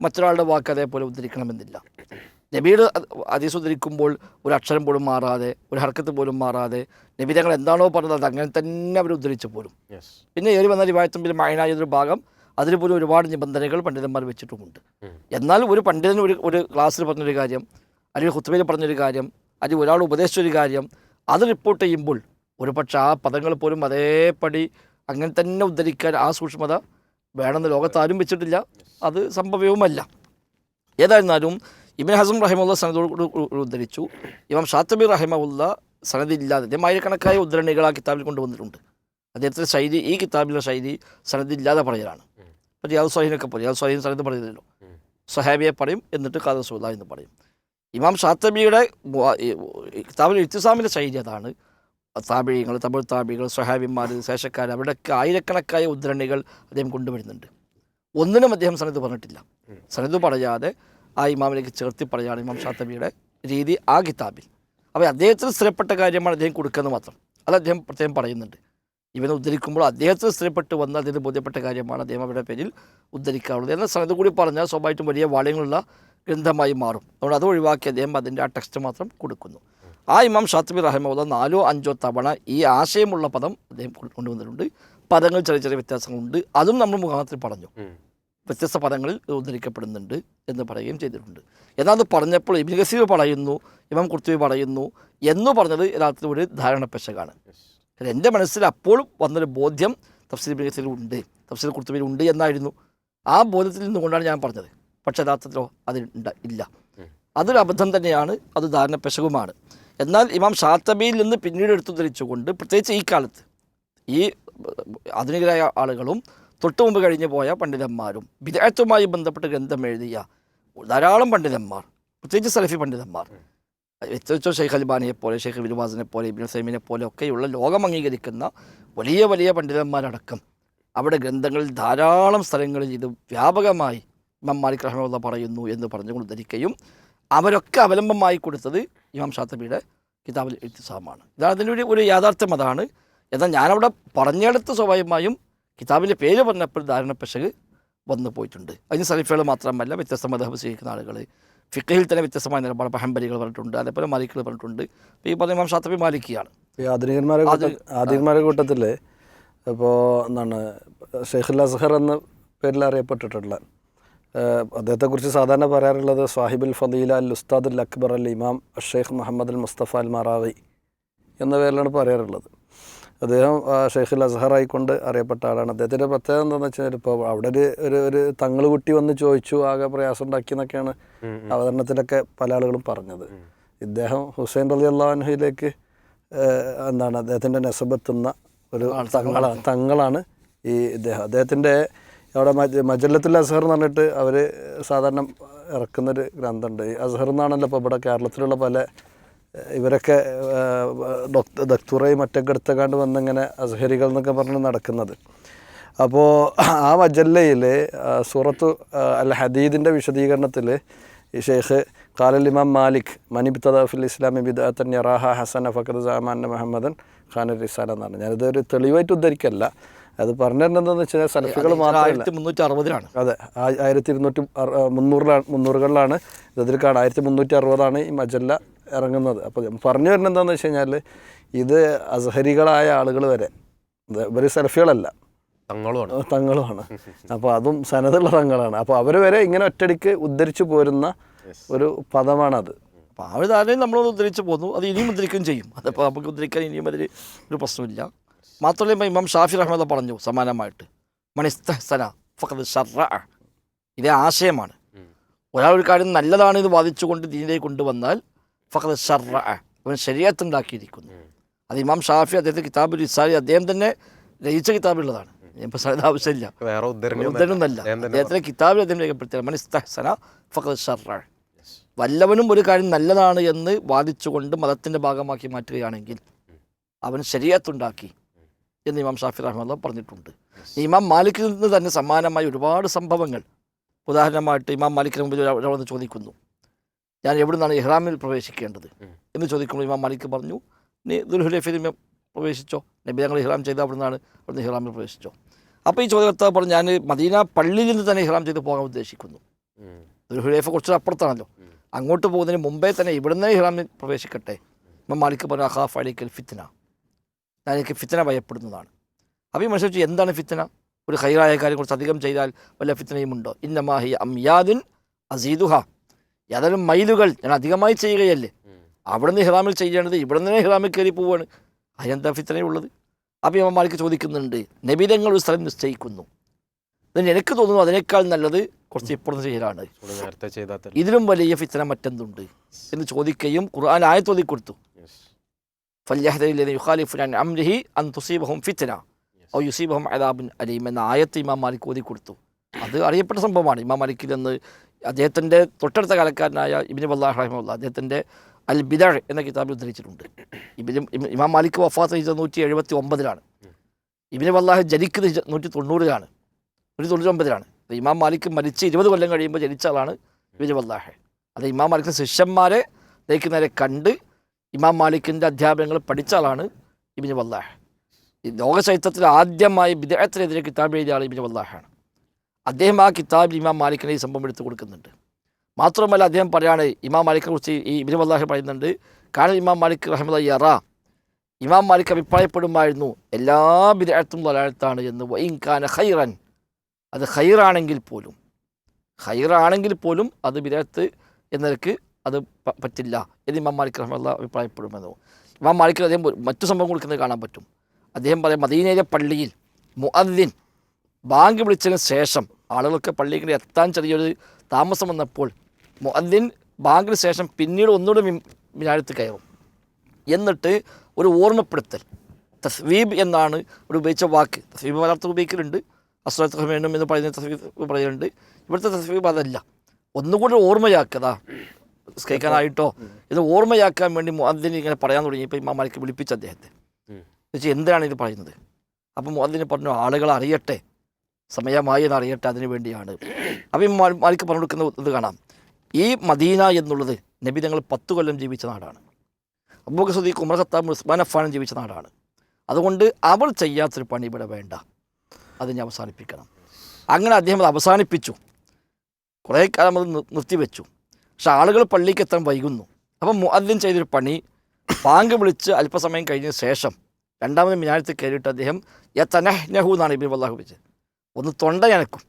മറ്റൊരാളുടെ വാക്ക് അതേപോലെ ഉദ്ധരിക്കണമെന്നില്ല. നബിയുടെ ഹദീസ് ഉദ്ധരിക്കുമ്പോൾ ഒരു അക്ഷരം പോലും മാറാതെ ഒരു ഹർക്കത്ത് പോലും മാറാതെ നബി തങ്ങൾ എന്താണോ പറഞ്ഞത് അങ്ങനെ തന്നെ അവർ ഉദ്ധരിച്ചു പോലും പിന്നെ ഏറി വന്ന റിവായത്തുമ്പിൽ മായനായൊരു ഭാഗം അതിന് പോലും ഒരുപാട് നിബന്ധനകൾ പണ്ഡിതന്മാർ വെച്ചിട്ടുമുണ്ട്. എന്നാൽ ഒരു പണ്ഡിതൻ ഒരു ഒരു ക്ലാസ്സിൽ പറഞ്ഞൊരു കാര്യം അല്ലെങ്കിൽ ഹുത്തുമേൽ പറഞ്ഞൊരു കാര്യം അല്ലെങ്കിൽ ഒരാൾ ഉപദേശിച്ചൊരു കാര്യം അത് റിപ്പോർട്ട് ചെയ്യുമ്പോൾ ഒരു പക്ഷേ ആ പദങ്ങൾ പോലും അതേപടി അങ്ങനെ തന്നെ ഉദ്ധരിക്കാൻ ആ സൂക്ഷ്മത വേണമെന്ന് ലോകത്താരും വെച്ചിട്ടില്ല. അത് സംഭവവുമല്ല. ഏതായിരുന്നാലും ഇബിൻ ഹസൻ റഹിമുള്ള സനദോട് ഉദ്ധരിച്ചു. ഇമാം ഷാത്തബി റഹിമുള്ള സനദില്ലാതെ ആയിരക്കണക്കായ ഉദ്ധരണികൾ ആ കിതാബിൽ കൊണ്ടുവന്നിട്ടുണ്ട്. അദ്ദേഹത്തിന്റെ ശൈലി ഈ കിതാബിലെ ശൈലി സനദില്ലാതെ പറയലാണ്. ഇപ്പോൾ റിയാദ് സ്വഹീനൊക്കെ പറയും. റിയാദ് സ്വഹീൻ സ്ഥലത്ത് പറയുന്നില്ലല്ലോ ഉം. സഹാബിയെ പറയും എന്നിട്ട് ഖാദർ സുല എന്ന് പറയും. ഇമാം ഷാത്തബിയുടെ താമര കിതാബിൽ ഇത്തിസാമിന്റെ ശൈലി അതാണ്. താപിഴികൾ തമിഴ് താപികൾ സ്വഹാബിമാർ ശേഷക്കാർ അവിടെയൊക്കെ ആയിരക്കണക്കായ ഉദ്ധരണികൾ അദ്ദേഹം കൊണ്ടുവരുന്നുണ്ട്. ഒന്നിനും അദ്ദേഹം സനത് പറഞ്ഞിട്ടില്ല. സനത് പറയാതെ ആ ഇമാമിലേക്ക് ചേർത്തി പറയുകയാണ് ഇമാം ഷാത്തബിയുടെ രീതി ആ കിതാബിൽ. അപ്പോൾ അദ്ദേഹത്തിന് സ്ഥിരപ്പെട്ട കാര്യമാണ് അദ്ദേഹം കൊടുക്കുന്നത് മാത്രം. അത് അദ്ദേഹം പ്രത്യേകം പറയുന്നുണ്ട്. ഇവനെ ഉദ്ധരിക്കുമ്പോൾ അദ്ദേഹത്തിന് സ്ഥിരപ്പെട്ട് വന്ന അദ്ദേഹത്തിന് ബോധ്യപ്പെട്ട കാര്യമാണ് അദ്ദേഹം അവരുടെ പേരിൽ ഉദ്ധരിക്കാറുള്ളത്. എന്ന സ്ഥലത്ത് കൂടി പറഞ്ഞാൽ സ്വാഭാവികമായിട്ടും വലിയ വളയങ്ങളുള്ള ഗ്രന്ഥമായി മാറും. അതുകൊണ്ട് അത് ഒഴിവാക്കി അദ്ദേഹം അതിന്റെ ആ ടെക്സ്റ്റ് മാത്രം കൊടുക്കുന്നു. ആ ഇമാം ഷാത്തിബി റഹ്മോദ നാലോ അഞ്ചോ തവണ ഈ ആശയമുള്ള പദം അദ്ദേഹം കൊണ്ടുവന്നിട്ടുണ്ട്. പദങ്ങൾ ചെറിയ ചെറിയ വ്യത്യാസങ്ങളുണ്ട്. അതും നമ്മൾ മുഖാമത്തിൽ പറഞ്ഞു. വ്യത്യസ്ത പദങ്ങളിൽ ഉദ്ധരിക്കപ്പെടുന്നുണ്ട് എന്ന് പറയുകയും ചെയ്തിട്ടുണ്ട്. എന്നാൽ അത് പറഞ്ഞപ്പോൾ ഇബിൻ ഗസീർ പറയുന്നു ഇമാം കുർത്തുബി പറയുന്നു എന്ന് പറഞ്ഞത് യഥാർത്ഥത്തിൽ ഒരു ധാരണപ്പശകാണ്. യെസ്. കാരണം എന്റെ മനസ്സിൽ അപ്പോഴും വന്നൊരു ബോധ്യം തഫ്സീൽ ഇബിൻ ഉണ്ട്. തഫ്സീൽ കുർത്തുബിയിൽ ഉണ്ട് എന്നായിരുന്നു. ആ ബോധ്യത്തിൽ നിന്നുകൊണ്ടാണ് ഞാൻ പറഞ്ഞത്. പക്ഷെ യഥാർത്ഥത്തിലോ അത് ഇല്ല. അതൊരു അബദ്ധം തന്നെയാണ് അത് ധാരണ പെശകുമാണ്. എന്നാൽ ഇമാം ഷാത്തബിയിൽ നിന്ന് പിന്നീട് എടുത്തു ധരിച്ചുകൊണ്ട് പ്രത്യേകിച്ച് ഈ കാലത്ത് ഈ ആധുനികരായ ആളുകളും തൊട്ടു മുമ്പ് കഴിഞ്ഞു പോയ പണ്ഡിതന്മാരും വിദേഹത്തുമായി ബന്ധപ്പെട്ട് ഗ്രന്ഥം എഴുതിയ ധാരാളം പണ്ഡിതന്മാർ പ്രത്യേകിച്ച് സലഫി പണ്ഡിതന്മാർ വ്യത്യസ്ത ഷെയ്ഖ് അൽബാനിയെ പോലെ ഷെയ്ഖ് ബിനുവാസിനെ പോലെ ഇബിൻ സൈമിനെ പോലെ ഒക്കെയുള്ള ലോകം അംഗീകരിക്കുന്ന വലിയ വലിയ പണ്ഡിതന്മാരടക്കം. അവിടെ ഗ്രന്ഥങ്ങളിൽ ധാരാളം സ്ഥലങ്ങളിൽ ഇത് വ്യാപകമായി ഇമാം മാലിക് റഹ്മുള്ള പറയുന്നു എന്ന് പറഞ്ഞുകൊണ്ട് ധരിക്കുകയും അവരൊക്കെ അവലംബമായി കൊടുത്തത് ഇമാം ഷാത്തബിയുടെ കിതാബിൽ ഇത്തിസാമാണ് ഇതാണ് അതിന്റെ ഒരു ഒരു യാഥാർത്ഥ്യം അതാണ്. എന്നാൽ ഞാനവിടെ പറഞ്ഞെടുത്ത സ്വാഭാവികമായും കിതാബിന്റെ പേര് പറഞ്ഞപ്പോൾ ധാരണ പെശക് വന്നു പോയിട്ടുണ്ട്. അതിന് സലഫികൾ മാത്രമല്ല വ്യത്യസ്ത മതഹബ് സ്വീകരിക്കുന്ന ആളുകൾ ഫിക്കയിൽ തന്നെ വ്യത്യസ്തമായ നിലപാട് ഹംബലികൾ പറഞ്ഞിട്ടുണ്ട്. അതേപോലെ മാലിക്കുകൾ പറഞ്ഞിട്ടുണ്ട്. ഈ പറഞ്ഞ ഷാത്തബി മാലിക്കിയാണ്. ഈ ആധുനികന്മാരെ ആധുനികന്മാരുടെ ആധുനികന്മാരെ കൂട്ടത്തിൽ ഇപ്പോൾ എന്താണ് ഷെയ്ഖുൽ അസ്ഹർ എന്ന പേരിൽ അറിയപ്പെട്ടിട്ടുള്ള അദ്ദേഹത്തെക്കുറിച്ച് സാധാരണ പറയാറുള്ളത് സാഹിബുൽ ഫദീല അൽ ഉസ്താദുൽ അക്ബർ അൽ ഇമാം ഷെയ്ഖ് മുഹമ്മദ് അൽ മുസ്തഫ അൽ മറാവി എന്ന പേരിലാണ് പറയാറുള്ളത്. അദ്ദേഹം ഷെയ്ഖുൽ അസ്ഹർ ആയിക്കൊണ്ട് അറിയപ്പെട്ട ആളാണ്. അദ്ദേഹത്തിന്റെ പ്രത്യേകത എന്താണെന്ന് വെച്ചാൽ ഇപ്പോൾ അവിടെ ഒരു ഒരു ഒരു തങ്ങൾ കുട്ടി വന്ന് ചോദിച്ചു ആകെ പ്രയാസം ഉണ്ടാക്കി എന്നൊക്കെയാണ് അവതരണത്തിലൊക്കെ പല ആളുകളും പറഞ്ഞത്. ഇദ്ദേഹം ഹുസൈൻ റലി അള്ളാഹുലേക്ക് എന്താണ് അദ്ദേഹത്തിന്റെ നെസബെത്തുന്ന ഒരു തങ്ങളാണ്. തങ്ങളാണ് ഈ ഇദ്ദേഹം. അദ്ദേഹത്തിന്റെ അവിടെ മജല്ലത്തിൽ അസഹർ എന്ന് പറഞ്ഞിട്ട് അവർ സാധാരണ ഇറക്കുന്നൊരു ഗ്രന്ഥമുണ്ട്. ഈ അസഹർ എന്നാണല്ലോ ഇപ്പോൾ ഇവിടെ കേരളത്തിലുള്ള പല ഇവരൊക്കെ ദക്തുറയും മറ്റൊക്കെ എടുത്തക്കാണ്ട് വന്നിങ്ങനെ അസഹരികൾ എന്നൊക്കെ പറഞ്ഞ് നടക്കുന്നത്. അപ്പോൾ ആ മജല്ലയിൽ സൂറത്ത് അൽ ഹദീദിന്റെ വിശദീകരണത്തിൽ ഈ ഷെയ്ഖ് ഇമാം മാലിക് മനിബ് തദാഫുൽ ഇസ്ലാമി ബിദാത്തൻ യറാഹ ഹസൻ ഫഖദ് സഹമാൻ മുഹമ്മദൻ ഖാൻ റിസാല എന്നാണ് ഞാനിത് ഒരു തെളിവായിട്ട് ഉദ്ധരിക്കല്ല. അത് പറഞ്ഞിരുന്നതെന്ന് വെച്ചാൽ സലഫികൾ മാത്രമല്ല. ആയിരത്തി മുന്നൂറ്റി അറുപതിലാണ് അതെ ആയിരത്തി ഇരുന്നൂറ്റി മുന്നൂറിലാണ് മുന്നൂറുകളിലാണ് ഇതിൽ കാണാം. ആയിരത്തി മുന്നൂറ്റി അറുപതാണ് ഈ മജല്ല ഇറങ്ങുന്നത്. അപ്പോൾ പറഞ്ഞു വരുന്നത് എന്താണെന്ന് വെച്ച് കഴിഞ്ഞാൽ ഇത് അസഹരികളായ ആളുകൾ വരെ. ഇവർ സെൽഫികളല്ല. തങ്ങളുമാണ്. തങ്ങളുമാണ്. അപ്പോൾ അതും സനതുള്ള തങ്ങളാണ്. അപ്പോൾ അവർ വരെ ഇങ്ങനെ ഒറ്റടിക്ക് ഉദ്ധരിച്ചു പോരുന്ന ഒരു പദമാണത്. അപ്പോൾ ആ ഒരു ധാരണയും നമ്മളൊന്ന് ഉദ്ധരിച്ച് പോന്നു. അത് ഇനിയും ഉദ്ധരിക്കുകയും ചെയ്യും. അതിപ്പോൾ നമുക്ക് ഉദ്ധരിക്കാൻ ഇനിയും അതിൽ ഒരു പ്രശ്നമില്ല. മാത്രമല്ല ഇപ്പം ഇമാം ഷാഫി റഹ്മദ പറഞ്ഞു സമാനമായിട്ട്. മണിസ്തന ഫഖദ് ഷർറ ഇതേ ആശയമാണ്. ഒരാൾ ഒരു കാര്യം നല്ലതാണ് ഇത് വാദിച്ചുകൊണ്ട് ദീനിലേക്ക് കൊണ്ടുവന്നാൽ ഫഖദ് ഷർറ അവൻ ശരീരത്തുണ്ടാക്കിയിരിക്കുന്നു അത് ഇമാം ഷാഫി അദ്ദേഹത്തെ കിതാബ് ഇസാരി അദ്ദേഹം തന്നെ രചിച്ച കിതാബുള്ളതാണ്. ഇപ്പോൾ സ്ഥലത്ത് ആവശ്യമില്ല. അദ്ദേഹത്തിന്റെ ഉദ്ധരണമല്ല അദ്ദേഹം തന്നെ അദ്ദേഹത്തിന്റെ കിതാബിൽ അദ്ദേഹം രേഖപ്പെടുത്തിയാണ് മനിസ്തഹസന ഫഖദ് ഷർറ വല്ലവനും ഒരു കാര്യം നല്ലതാണ് എന്ന് വാദിച്ചുകൊണ്ട് മതത്തിന്റെ ഭാഗമാക്കി മാറ്റുകയാണെങ്കിൽ അവൻ ശരീരത്തുണ്ടാക്കി എന്ന് ഇമാം ഷാഫി റഹ്മുള്ള പറഞ്ഞിട്ടുണ്ട്. ഇമാം മാലിക്കിൽ നിന്ന് തന്നെ സമാനമായ ഒരുപാട് സംഭവങ്ങൾ. ഉദാഹരണമായിട്ട് ഇമാം മാലിക്കിന് മുമ്പിൽ ഒരാൾ ചോദിക്കുന്നു. ഞാൻ എവിടെ നിന്നാണ് ഇഹ്റാമിൽ പ്രവേശിക്കേണ്ടത്? എന്ന് ചോദിക്കുമ്പോൾ ഇമാം മാലിക് പറഞ്ഞു നീ ദുൽഹുലൈഫിൽ പ്രവേശിച്ചോ? നബി ഞങ്ങൾ ഇഹ്റാം ചെയ്ത അവിടെ നിന്നാണ് അവിടുന്ന് ഇഹ്റാമിൽ പ്രവേശിച്ചോ? അപ്പോൾ ഈ ചോദ്യകർത്താവ് പറഞ്ഞു ഞാൻ മദീന പള്ളിയിൽ നിന്ന് തന്നെ ഇഹ്റാം ചെയ്ത് പോകാൻ ഉദ്ദേശിക്കുന്നു. ദുൽഹുലൈഫ കുറച്ച് അപ്പുറത്താണല്ലോ. അങ്ങോട്ട് പോകുന്നതിന് മുമ്പേ തന്നെ ഇവിടുന്ന് ഇഹ്റാമിൽ പ്രവേശിക്കട്ടെ. ഇമാം മാലിക് പറഞ്ഞു അഹാഫ് അലിക്കൽ ഫിത്തന ഞാൻ എനിക്ക് ഫിത്തന ഭയപ്പെടുന്നതാണ്. അപ്പോൾ ഈ മനുഷ്യ എന്താണ് ഫിത്തന ഒരു ഹൈറായ കാര്യം കുറച്ച് അധികം ചെയ്താൽ വല്ല ഫിത്തനയും ഉണ്ടോ ഇന്നമാഹി അംയാദിൻ അസീദുഹ. ഏതായാലും മൈലുകൾ ഞാൻ അധികമായി ചെയ്യുകയല്ലേ. അവിടുന്ന് ഹിറാമിൽ ചെയ്യേണ്ടത് ഇവിടുന്ന് ഹിറാമിൽ കയറി പോവുകയാണ് അതിനെന്താ ഫിത്തനയുള്ളത് അപ്പം അമ്മമാർക്ക് ചോദിക്കുന്നുണ്ട് നബിതങ്ങൾ ഒരു സ്ഥലം നിശ്ചയിക്കുന്നു. അതിന് എനിക്ക് തോന്നുന്നു അതിനേക്കാൾ നല്ലത് കുറച്ച് ഇപ്പുറത്ത് ചെയ്യലാണ്. ഇതിലും വലിയ ഫിത്തന മറ്റെന്തുണ്ട്? എന്ന് ചോദിക്കുകയും ഖുർആൻ ആയത്തോതി കൊടുത്തു അംരിഹി അൻ ഫിത്തന ഔ യുസീബഹും അദാബിൻ അലീം എന്ന ആയത്ത് ഇമാം മാലിക് ഓതി കൊടുത്തു അത് അറിയപ്പെട്ട സംഭവമാണ്. ഇമാം മാലിക്കിൽ നിന്ന് അദ്ദേഹത്തിന്റെ തൊട്ടടുത്ത കാലക്കാരനായ ഇബിന് വല്ലാഹ് റഹിമുള്ള അദ്ദേഹത്തിന്റെ അൽ ബിദർ എന്ന കിതാബിൽ ഉദ്ധരിച്ചിട്ടുണ്ട്. ഇബിന് ഇമാം മാലിക് വഫാത്ത് ചെയ്തത് നൂറ്റി എഴുപത്തി ഒമ്പതിലാണ് ഇബിന് വല്ലാഹ് ജനിക്കുന്നത് നൂറ്റി തൊണ്ണൂറിലാണ് നൂറ്റി തൊണ്ണൂറ്റി ഒമ്പതിലാണ് ഇമാം മാലിക് മരിച്ച് ഇരുപത് കൊല്ലം കഴിയുമ്പോൾ ജനിച്ച ആളാണ് ഇബിന് വല്ലാഹ് അത് ഇമാം മാലിക്കിന്റെ ശിഷ്യന്മാരെ നയിക്കുന്നവരെ കണ്ട് ഇമാം മാലിക്കിന്റെ അധ്യാപനങ്ങൾ പഠിച്ച ആളാണ് ഇബിന് വല്ലാഹ് ഈ ചരിത്രത്തിൽ ആദ്യമായി വിദേഹത്തിനെതിരെ കിതാബ് എഴുതിയ ആൾ ഇബിന് വല്ലാഹാണ് അദ്ദേഹം ആ കിതാബിൽ ഇമാം മാലിക്കിനെ ഈ സംഭവം എടുത്തു കൊടുക്കുന്നുണ്ട്. മാത്രമല്ല അദ്ദേഹം പറയാണ് ഇമാം മാലിക്കിനെ കുറിച്ച് ഈ ഇബിൻ വല്ലാഹ് പറയുന്നുണ്ട് കാരണം ഇമാം മാലിക് റഹ്മദ് യറ ഇമാം മാലിക് അഭിപ്രായപ്പെടുമായിരുന്നു എല്ലാ ബിരാഴത്തും വലാഴത്താണ് എന്ന് വൈൻകാന ഖൈറൻ അത് ഖൈറാണെങ്കിൽ പോലും ഖൈറാണെങ്കിൽ പോലും അത് വിദേഹത്ത് എന്നതിലേക്ക് അത് പറ്റില്ല എന്ന് ഇമാം മാലിക് റഹ്മുള്ള അഭിപ്രായപ്പെടുമെന്നു. ഇമാം മാലിക് അദ്ദേഹം മറ്റു സംഭവം കൊടുക്കുന്നത് കാണാൻ പറ്റും. അദ്ദേഹം പറയും മദീനയിലെ പള്ളിയിൽ മുഅദ്ദിൻ ബാങ്ക് വിളിച്ചതിന് ശേഷം ആളുകളൊക്കെ പള്ളിയിൽ എത്താൻ ചെറിയൊരു താമസം വന്നപ്പോൾ മുഅദ്ദിൻ ബാങ്കിന് ശേഷം പിന്നീട് ഒന്നുകൂടെ മിനാരത്ത് കയറും. എന്നിട്ട് ഒരു ഓർമ്മപ്പെടുത്തൽ. തസ്വീബ് എന്നാണ് ഒരു ഉപയോഗിച്ച വാക്ക്. തസ്വീബ് പലർത്തും ഉപയോഗിക്കലുണ്ട്. അസ്വത്ത് എന്ന് പറയുന്ന തസ്വീബ് പറയുന്നുണ്ട്. ഇവിടുത്തെ തസ്വീബ് അതല്ല. ഒന്നുകൂടി ഓർമ്മയാക്കതാ. സ്കൈക്കാനായിട്ടോ ഇത് ഓർമ്മയാക്കാൻ വേണ്ടി മുഅദ്ദിന് ഇങ്ങനെ പറയാൻ തുടങ്ങിയപ്പോൾ ഇമാം മാലിക് വിളിപ്പിച്ചു അദ്ദേഹത്തെ. ചോദിച്ചു എന്തിനാണ് ഇത് പറയുന്നത്? അപ്പം മുഅദ്ദിന് പറഞ്ഞു ആളുകൾ അറിയട്ടെ. സമയമായി എന്ന് അറിയട്ടെ അതിനു വേണ്ടിയാണ്. അപ്പം മാലിക്ക് പറഞ്ഞു കൊടുക്കുന്ന ഇത് കാണാം. ഈ മദീന എന്നുള്ളത് നബി തങ്ങൾ പത്ത് കൊല്ലം ജീവിച്ച നാടാണ്. Abu Bakr Siddiq Umar Khattab Usman അഫാനും ജീവിച്ച നാടാണ്. അതുകൊണ്ട് അവർ ചെയ്യാത്തൊരു പണി ഇവിടെ വേണ്ട. അത് ഞാൻ അവസാനിപ്പിക്കണം. അങ്ങനെ അദ്ദേഹം അത് അവസാനിപ്പിച്ചു. കുറേ കാലം അത് നിർത്തിവെച്ചു. പക്ഷെ ആളുകൾ പള്ളിക്ക് എത്താൻ വൈകുന്നു. അപ്പം മുഅദ്ദിൻ ചെയ്തൊരു പണി പാങ്ക് വിളിച്ച് അല്പസമയം കഴിഞ്ഞ ശേഷം രണ്ടാമത് മിനാരത്തിൽ കയറിയിട്ട് അദ്ദേഹം യത്തനഹ്നഹു എന്നാണ് ഇബിൻ വല്ലാഹു വെച്ചത് ഒന്ന് തൊണ്ട ഞനക്കും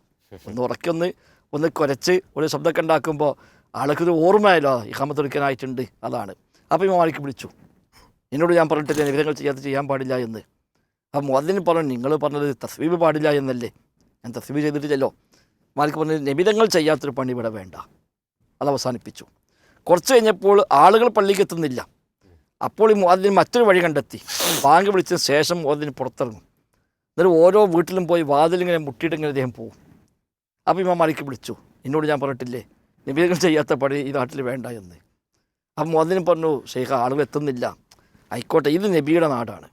ഒന്ന് ഉറക്കൊന്ന് ഒന്ന് കുരച്ച് ഒരു ശബ്ദമൊക്കെ ഉണ്ടാക്കുമ്പോൾ ആൾക്കൊരു ഓർമ്മയല്ലോ ഇഹാമത്തൊടുക്കാനായിട്ടുണ്ട് അതാണ്. അപ്പോൾ ഈ മാലിക്ക് വിളിച്ചു. എന്നോട് ഞാൻ പറഞ്ഞിട്ടില്ല നിഗ്രഹങ്ങൾ ചെയ്യാത്ത ചെയ്യാൻ പാടില്ല എന്ന്. അപ്പം മുതലിന് പറഞ്ഞു നിങ്ങൾ പറഞ്ഞത് തസ്വീബ് പാടില്ല എന്നല്ലേ? ഞാൻ തസ്വീബ് ചെയ്തിട്ടില്ലല്ലോ. മാലിക്ക് പറഞ്ഞു നിബിധങ്ങൾ ചെയ്യാത്തൊരു പണി ഇവിടെ വേണ്ട. അത് അവസാനിപ്പിച്ചു. കുറച്ച് കഴിഞ്ഞപ്പോൾ ആളുകൾ പള്ളിക്ക് എത്തുന്നില്ല. അപ്പോൾ ഈ മുഅദ്ദിൻ മറ്റൊരു വഴി കണ്ടെത്തി. ബാങ്ക് വിളിച്ചതിന് ശേഷം മുഅദ്ദിൻ പുറത്തിറങ്ങും. എന്നിട്ട് ഓരോ വീട്ടിലും പോയി വാതിലിങ്ങനെ മുട്ടിയിട്ടിങ്ങനെ അദ്ദേഹം പോകും അപ്പോൾ ഇമാം മാലിക്ക് വിളിച്ചു. എന്നോട് ഞാൻ പറഞ്ഞിട്ടില്ലേ? നിവേദനം ചെയ്യാത്ത പണി ഈ നാട്ടിൽ വേണ്ട എന്ന്. അപ്പം മോദിനും പറഞ്ഞു ഷെയ്ഖ ആളുകൾ എത്തുന്നില്ല. ആയിക്കോട്ടെ ഇത് നബിയുടെ നാടാണ്.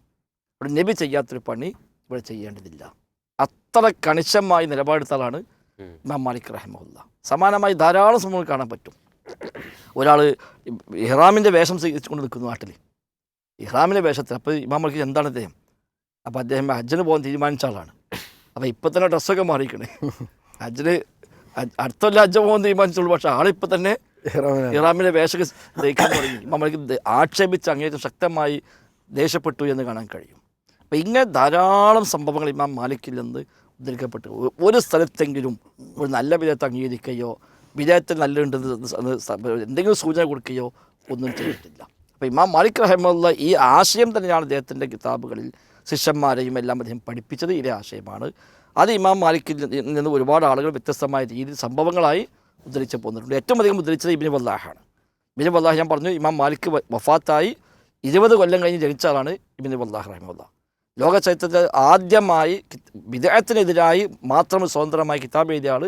ഇവിടെ നബി ചെയ്യാത്തൊരു പണി ഇവിടെ ചെയ്യേണ്ടതില്ല. അത്ര കണിശമായി നിലപാടെടുത്താലാണ്. ഇമാം മാലിക് റഹ്മുല്ല സമാനമായി ധാരാളം സംഭവങ്ങൾ കാണാൻ പറ്റും. ഒരാൾ ഇഹ്റാമിന്റെ വേഷം സ്വീകരിച്ചുകൊണ്ട് നിൽക്കുന്നു നാട്ടിൽ ഇഹ്റാമിന്റെ വേഷത്തിൽ. അപ്പോൾ ഇമാം മാലിക് എന്താണ് അദ്ദേഹം? അപ്പോൾ അദ്ദേഹം ഹജ്ജിന് പോകാൻ തീരുമാനിച്ച ആളാണ്. അപ്പോൾ ഇപ്പം തന്നെ ഡ്രസ്സൊക്കെ മാറിക്കണേ ഹജ്ജിന് അടുത്തല്ല അജ്ജൻ ഹജ്ജ് പോകാൻ തീരുമാനിച്ചുള്ളൂ. പക്ഷേ ആളിപ്പോൾ തന്നെ ഇറാമിന്റെ ഇറാമിലെ ദഹിക്കാൻ തുടങ്ങി. നമ്മൾക്ക് ആക്ഷേപിച്ച് അങ്ങേറ്റം ശക്തമായി ദേഷ്യപ്പെട്ടു എന്ന് കാണാൻ കഴിയും. അപ്പോൾ ഇങ്ങനെ ധാരാളം സംഭവങ്ങൾ ഇമാം മാലിക്കിൽ നിന്ന് ഉദ്ധരിക്കപ്പെട്ടു. ഒരു സ്ഥലത്തെങ്കിലും ഒരു നല്ല വിധത്തെ അംഗീകരിക്കുകയോ വിജയത്തിൽ നല്ലുണ്ടെന്ന് എന്തെങ്കിലും സൂചന കൊടുക്കുകയോ ഒന്നും ചെയ്തിട്ടില്ല. അപ്പോൾ ഇമാം മാലിക് റഹമുള്ള ഈ ആശയം തന്നെയാണ് അദ്ദേഹത്തിന്റെ കിതാബുകളിൽ ശിഷ്യന്മാരെയും എല്ലാം അദ്ദേഹം പഠിപ്പിച്ചത് ഇതേ ആശയമാണ്. അത് ഇമാം മാലിക്കിൽ നിന്ന് ഒരുപാട് ആളുകൾ വ്യത്യസ്തമായ രീതിയിൽ സംഭവങ്ങളായി ഉദ്ധരിച്ച് പോന്നിട്ടുണ്ട്. ഏറ്റവും അധികം ഉദ്ധരിച്ചത് ഇബിന് വല്ലാഹാണ്. ഇബിന് വല്ലാഹ് ഞാൻ പറഞ്ഞു ഇമാം മാലിക് വഫാത്തായി ഇരുപത് കൊല്ലം കഴിഞ്ഞ് ജനിച്ച ആളാണ് ഇബിന് വല്ലാഹ് റഹിമുല്ല ലോക ചരിത്രത്തിൽ ആദ്യമായി വിദേഹത്തിനെതിരായി മാത്രം സ്വതന്ത്രമായി കിതാബ് എഴുതിയ ആൾ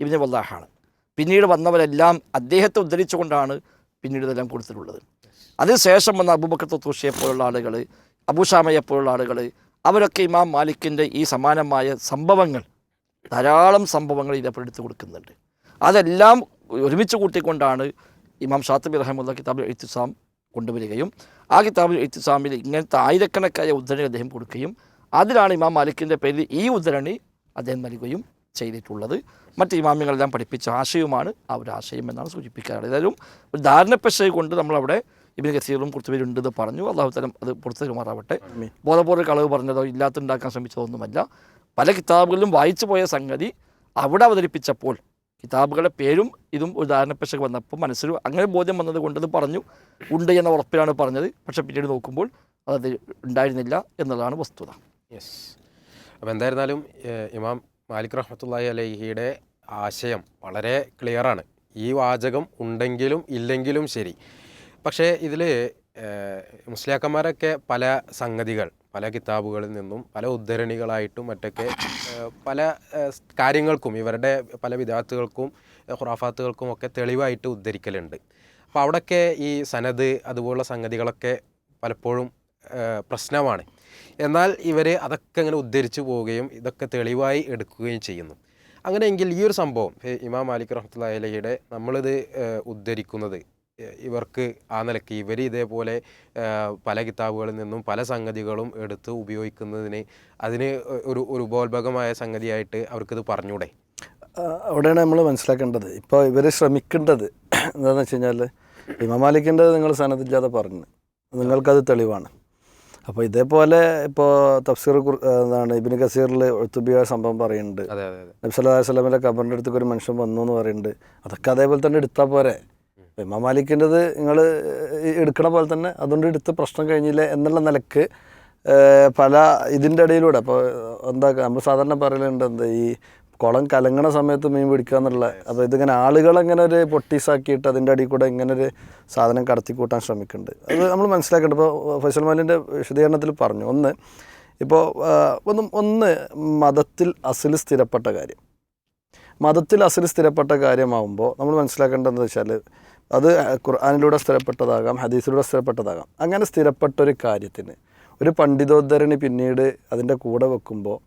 ഇബിന് വല്ലാഹാണ്. പിന്നീട് വന്നവരെല്ലാം അദ്ദേഹത്തെ ഉദ്ധരിച്ചുകൊണ്ടാണ് പിന്നീട് ഇതെല്ലാം കൊടുത്തിട്ടുള്ളത്. അതിനുശേഷം വന്ന അബൂബക്കർ തൂഷിയെ പോലുള്ള ആളുകൾ അബൂഷാമയെ പോലുള്ള ആളുകൾ അവരൊക്കെ ഇമാം മാലിക്കിന്റെ ഈ സമാനമായ സംഭവങ്ങൾ ധാരാളം സംഭവങ്ങൾ ഇതിപ്പോൾ എടുത്തു കൊടുക്കുന്നുണ്ട്. അതെല്ലാം ഒരുമിച്ച് കൂട്ടിക്കൊണ്ടാണ് ഇമാം ഷാത്തബി റഹമുല്ല കിതാബ് എഴുത്തുസാം കൊണ്ടുവരികയും ആ കിതാബ് എഴുത്തുസാമിൽ ഇങ്ങനത്തെ ആയിരക്കണക്കായ ഉദ്ധരണി അദ്ദേഹം കൊടുക്കുകയും അതിലാണ് ഇമാം മാലിക്കിന്റെ പേരിൽ ഈ ഉദ്ധരണി അദ്ദേഹം നൽകുകയും ചെയ്തിട്ടുള്ളത്. മറ്റ് ഇമാമികളെല്ലാം പഠിപ്പിച്ച ആശയവുമാണ് ആ ഒരു ആശയം എന്നാണ് സൂചിപ്പിക്കാറുള്ളത്. ഏതായാലും ഒരു ധാരണപ്പശ കൊണ്ട് നമ്മളവിടെ ഇബിന് കസീറും ഉണ്ടെന്ന് പറഞ്ഞു. അള്ളാഹു തലം അത് പുറത്തു തരുമാറാവട്ടെ. ബോധപൂർവ കളവ് പറഞ്ഞതോ ഇല്ലാത്തുണ്ടാക്കാൻ ശ്രമിച്ചതൊന്നുമല്ല. പല കിതാബുകളിലും വായിച്ചു പോയ സംഗതി അവിടെ അവതരിപ്പിച്ചപ്പോൾ കിതാബുകളുടെ പേരും ഇതും ഒരു ധാരണപ്പശ വന്നപ്പോൾ മനസ്സിൽ അങ്ങനെ ബോധ്യം വന്നത് കൊണ്ടത് പറഞ്ഞു. ഉണ്ട് എന്ന ഉറപ്പിലാണ് പറഞ്ഞത്. പക്ഷെ പിന്നീട് നോക്കുമ്പോൾ അത് ഉണ്ടായിരുന്നില്ല എന്നുള്ളതാണ് വസ്തുത. യെസ്. അപ്പോൾ എന്തായിരുന്നാലും ഇമാം മാലിക് റഹ്മത്തുള്ളാഹി അലഹിയുടെ ആശയം വളരെ ക്ലിയറാണ്. ഈ വാചകം ഉണ്ടെങ്കിലും ഇല്ലെങ്കിലും ശരി. പക്ഷേ ഇതിൽ മുസ്ലിയാക്കന്മാരൊക്കെ പല സംഗതികൾ പല കിതാബുകളിൽ നിന്നും പല ഉദ്ധരണികളായിട്ടും മറ്റൊക്കെ പല കാര്യങ്ങൾക്കും ഇവരുടെ പല വിദാത്തുകൾക്കും ഖുറാഫാത്തുകൾക്കും ഒക്കെ തെളിവായിട്ട് ഉദ്ധരിക്കലുണ്ട്. അപ്പോൾ അവിടെയൊക്കെ ഈ സനദ് അതുപോലുള്ള സംഗതികളൊക്കെ പലപ്പോഴും പ്രശ്നമാണ്. എന്നാൽ ഇവർ അതൊക്കെ ഇങ്ങനെ ഉദ്ധരിച്ചു പോവുകയും ഇതൊക്കെ തെളിവായി എടുക്കുകയും ചെയ്യുന്നു. അങ്ങനെയെങ്കിൽ ഈ ഒരു സംഭവം ഇമാം മാലിക് റഹ്മത്തുള്ളാഹി അലഹിയുടെ നമ്മളിത് ഉദ്ധരിക്കുന്നത് ഇവർക്ക് ആ നിലയ്ക്ക് ഇവർ ഇതേപോലെ പല കിതാബുകളിൽ നിന്നും പല സംഗതികളും എടുത്ത് ഉപയോഗിക്കുന്നതിന് അതിന് ഒരു ഒരു ഉപോത്ഭകമായ സംഗതിയായിട്ട് അവർക്കിത് പറഞ്ഞൂടെ? അവിടെയാണ് നമ്മൾ മനസ്സിലാക്കേണ്ടത്. ഇപ്പോൾ ഇവർ ശ്രമിക്കേണ്ടത് എന്താണെന്ന് വെച്ച് കഴിഞ്ഞാൽ ഇമാം മാലിക്കിന്റെ നിങ്ങൾ സനദില്ലാതെ പറഞ്ഞു നിങ്ങൾക്കത് തെളിവാണ്. അപ്പോൾ ഇതേപോലെ ഇപ്പോൾ തഫ്സീർ എന്താണ് ഇബിന് കസീറിൽ ഒത്തുബിയ സംഭവം പറയുന്നുണ്ട്. അതെ അതെ അതെ. നബി സല്ലല്ലാഹു അലൈഹി വസല്ലമയുടെ കബറിന്റെ അടുത്തേക്ക് ഒരു മനുഷ്യൻ വന്നു എന്ന് പറയുന്നുണ്ട്. അതൊക്കെ അതേപോലെ തന്നെ എടുത്താൽ പോരെ? ഇപ്പം ഇമാം മാലിക്കിന്റെത് നിങ്ങൾ എടുക്കണ പോലെ തന്നെ അതുകൊണ്ട് എടുത്ത് പ്രശ്നം കഴിഞ്ഞില്ല എന്നുള്ള നിലയ്ക്ക് പല ഇതിന്റെ ഇടയിലൂടെ അപ്പോൾ എന്താ നമ്മൾ സാധാരണ പറയലുണ്ട് എന്താ ഈ കുളം കലങ്ങണ സമയത്ത് മീൻ പിടിക്കുക എന്നുള്ള അപ്പോൾ ഇതിങ്ങനെ ആളുകൾ അങ്ങനെ ഒരു പൊട്ടീസാക്കിയിട്ട് അതിന്റെ അടിയിൽ കൂടെ ഇങ്ങനെ ഒരു സാധനം കടത്തി കൂട്ടാൻ ശ്രമിക്കുന്നുണ്ട്. അത് നമ്മൾ മനസ്സിലാക്കേണ്ടത്. ഇപ്പോൾ ഫൈസൽ മാലിന്റെ വിശദീകരണത്തിൽ പറഞ്ഞു. ഒന്ന് ഇപ്പോൾ ഒന്ന് ഒന്ന് മതത്തിൽ അസിൽ സ്ഥിരപ്പെട്ട കാര്യം. മതത്തിൽ അസിൽ സ്ഥിരപ്പെട്ട കാര്യമാകുമ്പോൾ നമ്മൾ മനസ്സിലാക്കേണ്ടതെന്ന് വെച്ചാൽ അത് ഖുർആാനിലൂടെ സ്ഥിരപ്പെട്ടതാകാം ഹദീസിലൂടെ സ്ഥിരപ്പെട്ടതാകാം. അങ്ങനെ സ്ഥിരപ്പെട്ട ഒരു കാര്യത്തിന് ഒരു പണ്ഡിതോദ്ധരണി പിന്നീട് അതിന്റെ കൂടെ വെക്കുമ്പോൾ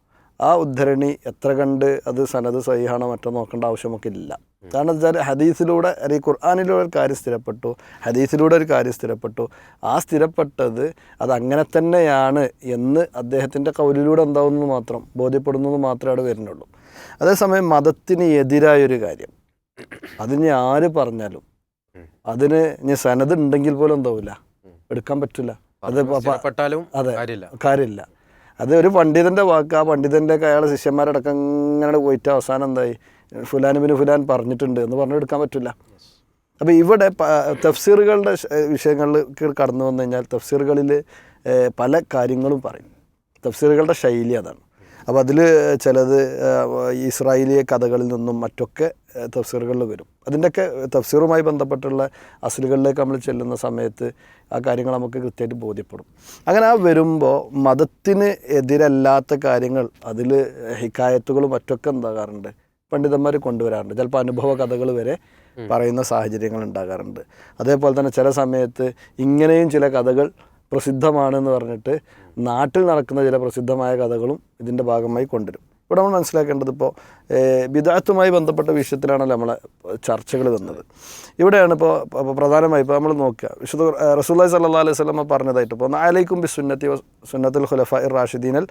ആ ഉദ്ധരണി എത്ര കണ്ട് അത് സനത് സഹിഹാണോ മറ്റോ നോക്കേണ്ട ആവശ്യമൊക്കെ ഇല്ല. കാരണം വെച്ചാൽ ഹദീസിലൂടെ അല്ലെങ്കിൽ ഖുർആാനിലൂടെ ഒരു കാര്യം സ്ഥിരപ്പെട്ടു ഹദീസിലൂടെ ഒരു കാര്യം സ്ഥിരപ്പെട്ടു. ആ സ്ഥിരപ്പെട്ടത് അത് അങ്ങനെ തന്നെയാണ് എന്ന് അദ്ദേഹത്തിന്റെ കൗലിലൂടെ എന്താവുന്നത് മാത്രം ബോധ്യപ്പെടുന്നത് മാത്രമേ അവിടെ വരുന്നുള്ളൂ. അതേസമയം മതത്തിന് എതിരായൊരു കാര്യം. അതിന് ആര് പറഞ്ഞാലും അതിന് ഇനി സനത് ഉണ്ടെങ്കിൽ പോലും എന്താവില്ല എടുക്കാൻ പറ്റില്ല. അത് അതെ കാര്യമില്ല. അത് ഒരു പണ്ഡിതന്റെ വാക്ക് ആ പണ്ഡിതന്റെ ഒക്കെ അയാളെ ശിഷ്യന്മാരടക്കം ഇങ്ങനെ പോയിട്ട് അവസാനം എന്തായി? ഫുലാനുബിന് ഫുലാൻ പറഞ്ഞിട്ടുണ്ട് എന്ന് പറഞ്ഞെടുക്കാൻ പറ്റില്ല. അപ്പോൾ ഇവിടെ തഫ്സീറുകളുടെ വിഷയങ്ങളിലേക്ക് കടന്നു വന്നു കഴിഞ്ഞാൽ തഫ്സീറുകളിൽ പല കാര്യങ്ങളും പറയും. തഫ്സീറുകളുടെ ശൈലി അതാണ്. അപ്പോൾ അതിൽ ചിലത് ഇസ്രായേലിയ കഥകളിൽ നിന്നും മറ്റൊക്കെ തഫ്സീറുകളിൽ വരും. അതിന്റെയൊക്കെ തഫ്സീറുമായി ബന്ധപ്പെട്ടുള്ള അസലുകളിലേക്ക് നമ്മൾ ചെല്ലുന്ന സമയത്ത് ആ കാര്യങ്ങൾ നമുക്ക് കൃത്യമായിട്ട് ബോധ്യപ്പെടും. അങ്ങനെ ആ വരുമ്പോൾ മതത്തിന് എതിരല്ലാത്ത കാര്യങ്ങൾ അതിൽ ഹിക്കായത്തുകളും മറ്റൊക്കെ എന്താകാറുണ്ട് പണ്ഡിതന്മാർ കൊണ്ടുവരാറുണ്ട്. ചിലപ്പോൾ അനുഭവ കഥകൾ വരെ പറയുന്ന സാഹചര്യങ്ങൾ ഉണ്ടാകാറുണ്ട്. അതേപോലെ തന്നെ ചില സമയത്ത് ഇങ്ങനെയും ചില കഥകൾ പ്രസിദ്ധമാണെന്ന് പറഞ്ഞിട്ട് നാട്ടിൽ നടക്കുന്ന ചില പ്രസിദ്ധമായ കഥകളും ഇതിന്റെ ഭാഗമായി കൊണ്ടുവരും. ഇവിടെ നമ്മൾ മനസ്സിലാക്കേണ്ടത് ഇപ്പോൾ വിദാത്തുമായി ബന്ധപ്പെട്ട വിഷയത്തിലാണല്ലോ നമ്മളെ ചർച്ചകൾ തന്നത് ഇവിടെയാണ് ഇപ്പോൾ പ്രധാനമായി ഇപ്പോൾ നമ്മൾ നോക്കുക. വിശുദ്ധ റസൂല്ലായി സല്ലാ അലൈഹി സ്വലമ പറഞ്ഞതായിട്ട് ഇപ്പോൾ നാലേക്കും ബി സുന്നത്തി സുന്നത്തുൽ ഖുലഫ ഇർ റാഷിദീൻ അൽ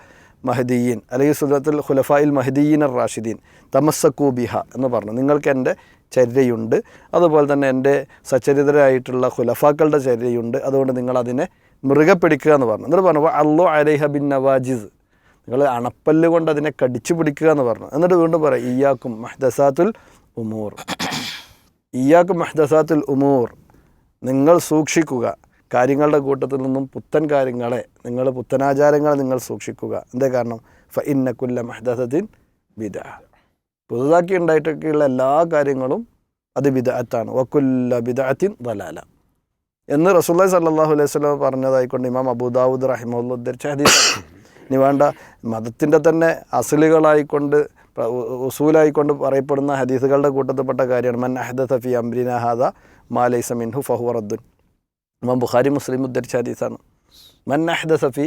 മഹദീൻ അല്ലെങ്കിൽ സുന്നത്തുൽ ഖുലഫായിൽ മഹദീൻ അർ റാഷിദീൻ തമസ്സക്കൂ ബിഹ എന്ന് പറഞ്ഞു. നിങ്ങൾക്ക് എന്റെ ചര്യയുണ്ട്. അതുപോലെ തന്നെ എന്റെ സച്ചരിതരായിട്ടുള്ള ഖുലഫാക്കളുടെ ചര്യയുണ്ട്. അതുകൊണ്ട് നിങ്ങൾ അതിനെ പിടിക്കുക എന്ന് പറഞ്ഞു. എന്നിട്ട് പറഞ്ഞു അള്ളു അലൈഹ ബിൻ നവാജിസ്. നിങ്ങൾ അണപ്പല്ല് കൊണ്ട് അതിനെ കടിച്ചു പിടിക്കുക എന്ന് പറഞ്ഞു. എന്നിട്ട് വീണ്ടും പറയാം ഇയാക്കും മഹ്ദസാത്തുൽ ഉമൂർ. ഇയാക്കും മഹ്ദസാത്തുൽ ഉമൂർ. നിങ്ങൾ സൂക്ഷിക്കുക. കാര്യങ്ങളുടെ കൂട്ടത്തിൽ നിന്നും പുത്തൻ കാര്യങ്ങളെ നിങ്ങൾ പുത്തനാചാരങ്ങളെ നിങ്ങൾ സൂക്ഷിക്കുക. എന്താ കാരണം? ഫ ഇന്നക്കുല്ല മഹ്ദസത്തിൻ ബിദ പുതുതാക്കി ഉണ്ടായിട്ടൊക്കെയുള്ള എല്ലാ കാര്യങ്ങളും അത് ബിദഅത്താണ്. വക്കുല്ല ബിദഅത്തിൻ വലാല എന്ന് റസൂല്ലി സല്ലാഹു അലൈഹി സ്വലം പറഞ്ഞതായിക്കൊണ്ട് ഇമാം അബൂദാവൂദ് റഹിമുള്ള ഉദ്ധരിച്ച ഹദീസാണ് ഇനി വേണ്ട മതത്തിന്റെ തന്നെ അസലുകളായിക്കൊണ്ട് ഉസൂലായിക്കൊണ്ട് പറയപ്പെടുന്ന ഹദീസുകളുടെ കൂട്ടത്തിൽപ്പെട്ട കാര്യമാണ്. മൻ അഹദ സഫി അംബ്രിന ഹാദ മാലൈസ മിൻഹു ഫഹു റദ്ദുൻ. ഇമാം ബുഖാരി മുസ്ലിം ഉദ്ധരിച്ച ഹദീസാണ്. മൻ അഹദ ഫി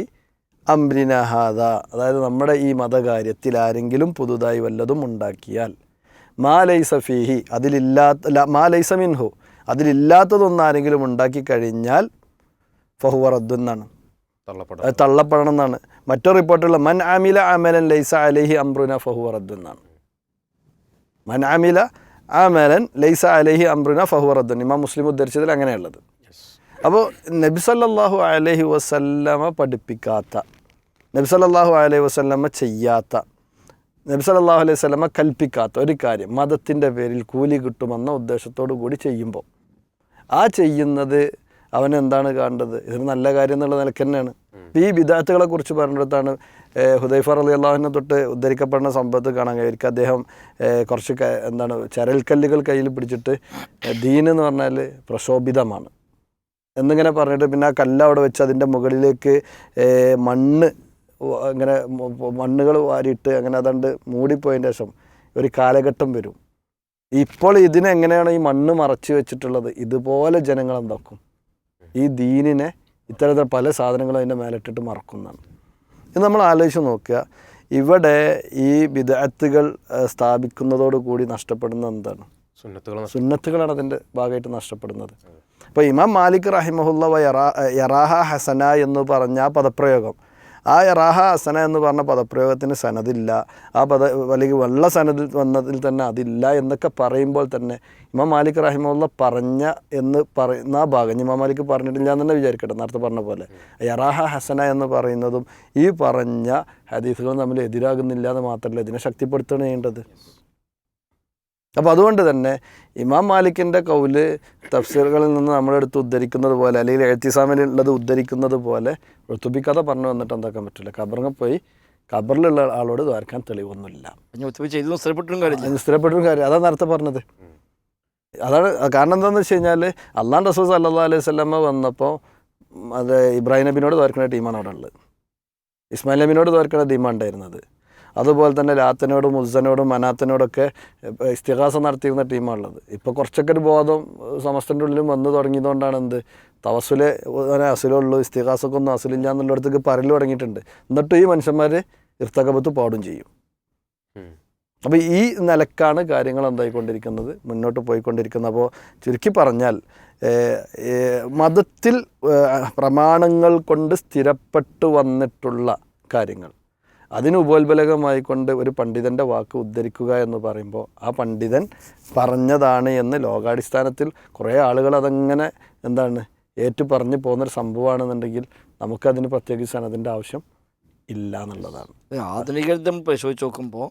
അംബ്രിന ഹാദ. അതായത് നമ്മുടെ ഈ മതകാര്യത്തിൽ ആരെങ്കിലും പുതുതായി വല്ലതും ഉണ്ടാക്കിയാൽ. മാലൈസ ഫീഹി അതിലില്ലാത്ത മാലൈ മാലൈസ മിൻഹു അതിലില്ലാത്തതൊന്നും ആരെങ്കിലും ഉണ്ടാക്കി കഴിഞ്ഞാൽ ഫഹുവ റദ്ദു എന്നാണ്. തള്ളപ്പെടും അത് തള്ളപ്പെടണം എന്നാണ്. മറ്റൊരു റിപ്പോർട്ടുള്ള മൻ ആമില അമലൻ ലൈസ അലഹി അംബ്രുന ഫഹുവ റദ്ദു എന്നാണ്. മൻ ആമില അമലൻ ലൈസ അലഹി അംബ്രുന ഫഹുവ റദ്ദുൻ ഇമാം മുസ്ലിം ഉദ്ധരിച്ചതിൽ അങ്ങനെയുള്ളത്. അപ്പോൾ നബിസല്ലാഹു അലൈഹി വസല്ലമ പഠിപ്പിക്കാത്ത നബി സല്ലല്ലാഹു അലൈഹി വസല്ലമ ചെയ്യാത്ത നബി സല്ലല്ലാഹു അലൈഹി വസല്ലമ കൽപ്പിക്കാത്ത ഒരു കാര്യം മതത്തിന്റെ പേരിൽ കൂലി കിട്ടുമെന്ന ഉദ്ദേശത്തോടു കൂടി ചെയ്യുമ്പോൾ. ആ ചെയ്യുന്നത് അവൻ എന്താണ് കാണേണ്ടത്? ഇതൊരു നല്ല കാര്യം എന്നുള്ള നിലയ്ക്ക് തന്നെയാണ്. ഈ വിദാത്തുകളെ കുറിച്ച് പറഞ്ഞിടത്താണ് ഹുദൈഫർ അലി അള്ളാഹുവിനെ തൊട്ട് ഉദ്ധരിക്കപ്പെടുന്ന സംഭവത്ത് കാണാൻ കഴിയും അദ്ദേഹം കുറച്ച് എന്താണ് ചരൽക്കല്ലുകൾ കയ്യിൽ പിടിച്ചിട്ട് ദീൻ എന്ന് പറഞ്ഞാൽ പ്രക്ഷോഭിതമാണ് എന്നിങ്ങനെ പറഞ്ഞിട്ട് പിന്നെ ആ കല്ല് അവിടെ വെച്ച് അതിന്റെ മുകളിലേക്ക് മണ്ണ് ഇങ്ങനെ മണ്ണുകൾ വാരിയിട്ട് അങ്ങനെ അതുകൊണ്ട് മൂടിപ്പോയതിന് ശേഷം ഒരു കാലഘട്ടം വരും. ഇപ്പോൾ ഇതിനെങ്ങനെയാണ് ഈ മണ്ണ് മറച്ചു വെച്ചിട്ടുള്ളത്? ഇതുപോലെ ജനങ്ങൾ എന്താക്കും? ഈ ദീനിനെ ഇത്തരത്തിൽ പല സാധനങ്ങളും അതിന്റെ മേലിട്ടിട്ട് മറക്കുന്നതാണ്. ഇത് നമ്മൾ ആലോചിച്ച് നോക്കുക. ഇവിടെ ഈ വിദഗ്ധകൾ സ്ഥാപിക്കുന്നതോടുകൂടി നഷ്ടപ്പെടുന്ന എന്താണ്? സുന്നത്തുകളാണ് അതിന്റെ ഭാഗമായിട്ട് നഷ്ടപ്പെടുന്നത്. അപ്പോൾ ഇമാം മാലിക് റഹിമഹുല്ല യറാ യറാഹ ഹസന എന്ന് പറഞ്ഞ പദപ്രയോഗം ആ യറാഹ ഹസന എന്ന് പറഞ്ഞ പദപ്രയോഗത്തിന് സനദില്ല. ആ പദ അല്ലെങ്കിൽ വെള്ള സനദിൽ വന്നതിൽ തന്നെ അതില്ല എന്നൊക്കെ പറയുമ്പോൾ തന്നെ ഇമാം മാലിക് റഹിമുള്ള പറഞ്ഞ എന്ന് പറയുന്ന ആ ഭാഗം. ഇമാം മാലിക് പറഞ്ഞിട്ടില്ല എന്ന് തന്നെ വിചാരിക്കട്ടെ നേരത്തെ പറഞ്ഞ പോലെ. യറാഹ ഹസന എന്ന് പറയുന്നതും ഈ പറഞ്ഞ ഹദീസുകളും തമ്മിൽ എതിരാകുന്നില്ല എന്ന് മാത്രമല്ല ഇതിനെ ശക്തിപ്പെടുത്തുകയാണ് ചെയ്യേണ്ടത്. അപ്പോൾ അതുകൊണ്ട് തന്നെ ഇമാം മാലിക്കിന്റെ കൗൽ തഫ്സീറുകളിൽ നിന്ന് നമ്മളെടുത്ത് ഉദ്ധരിക്കുന്നത് പോലെ അല്ലെങ്കിൽ എഴുത്തിസാമിലുള്ളത് ഉദ്ധരിക്കുന്നത് പോലെ ഒത്തുബി കഥ പറഞ്ഞു വന്നിട്ട് എന്താക്കാൻ പറ്റില്ല. കബറങ്ങ പോയി കബറിലുള്ള ആളോട് ദ്വാരക്കാൻ തെളിവൊന്നുമില്ല. സ്ഥിരപ്പെട്ടും കാര്യം അതാണ് നേരത്തെ പറഞ്ഞത്. അതാണ് കാരണം എന്താണെന്ന് വെച്ച് കഴിഞ്ഞാൽ അള്ളാൻ റസൂൽ അല്ലാ അലൈഹി സ്വലമ്മ വന്നപ്പോൾ അത് ഇബ്രാഹിം നബിനോട് തോർക്കുന്ന ടീമാണ് അവിടെ ഉള്ളത്. ഇസ്മായിൽ നബിനോട് തോർക്കുന്ന ടീമാണ് ഉണ്ടായിരുന്നത്. അതുപോലെ തന്നെ ലാത്തനോടും മുസനോടും മനാത്തനോടൊക്കെ ഇസ്തിഹാസം നടത്തിയിരുന്ന ടീമാണുള്ളത്. ഇപ്പോൾ കുറച്ചൊക്കെ ഒരു ബോധം സമസ്തന്റെ ഉള്ളിലും വന്നു തുടങ്ങിയതുകൊണ്ടാണ് എന്ത് തവസുലെ അസുലുള്ളൂ ഇസ്തിഹാസൊക്കെ ഒന്നും അസുലില്ല എന്നുള്ളിടത്തേക്ക് പരൽ തുടങ്ങിയിട്ടുണ്ട്. എന്നിട്ടും ഈ മനുഷ്യന്മാർ ഇർത്തകബത്ത് പാടും ചെയ്യും. അപ്പോൾ ഈ നിലക്കാണ് കാര്യങ്ങൾ എന്തായിക്കൊണ്ടിരിക്കുന്നത് മുന്നോട്ട് പോയിക്കൊണ്ടിരിക്കുന്നത്. അപ്പോൾ ചുരുക്കി പറഞ്ഞാൽ മതത്തിൽ പ്രമാണങ്ങൾ കൊണ്ട് സ്ഥിരപ്പെട്ടു വന്നിട്ടുള്ള കാര്യങ്ങൾ. അതിന് ഉപോത്ബലകമായി കൊണ്ട് ഒരു പണ്ഡിതന്റെ വാക്ക് ഉദ്ധരിക്കുക എന്ന് പറയുമ്പോൾ ആ പണ്ഡിതൻ പറഞ്ഞതാണ് എന്ന് ലോകാടിസ്ഥാനത്തിൽ കുറേ ആളുകൾ അതങ്ങനെ എന്താണ് ഏറ്റു പറഞ്ഞു പോകുന്നൊരു സംഭവമാണെന്നുണ്ടെങ്കിൽ നമുക്കതിന് പ്രത്യേകിച്ച് സനതിന്റെ ആവശ്യം ഇല്ല എന്നുള്ളതാണ് ആധുനിക ആധുനികത പരിശോധിച്ച് നോക്കുമ്പോൾ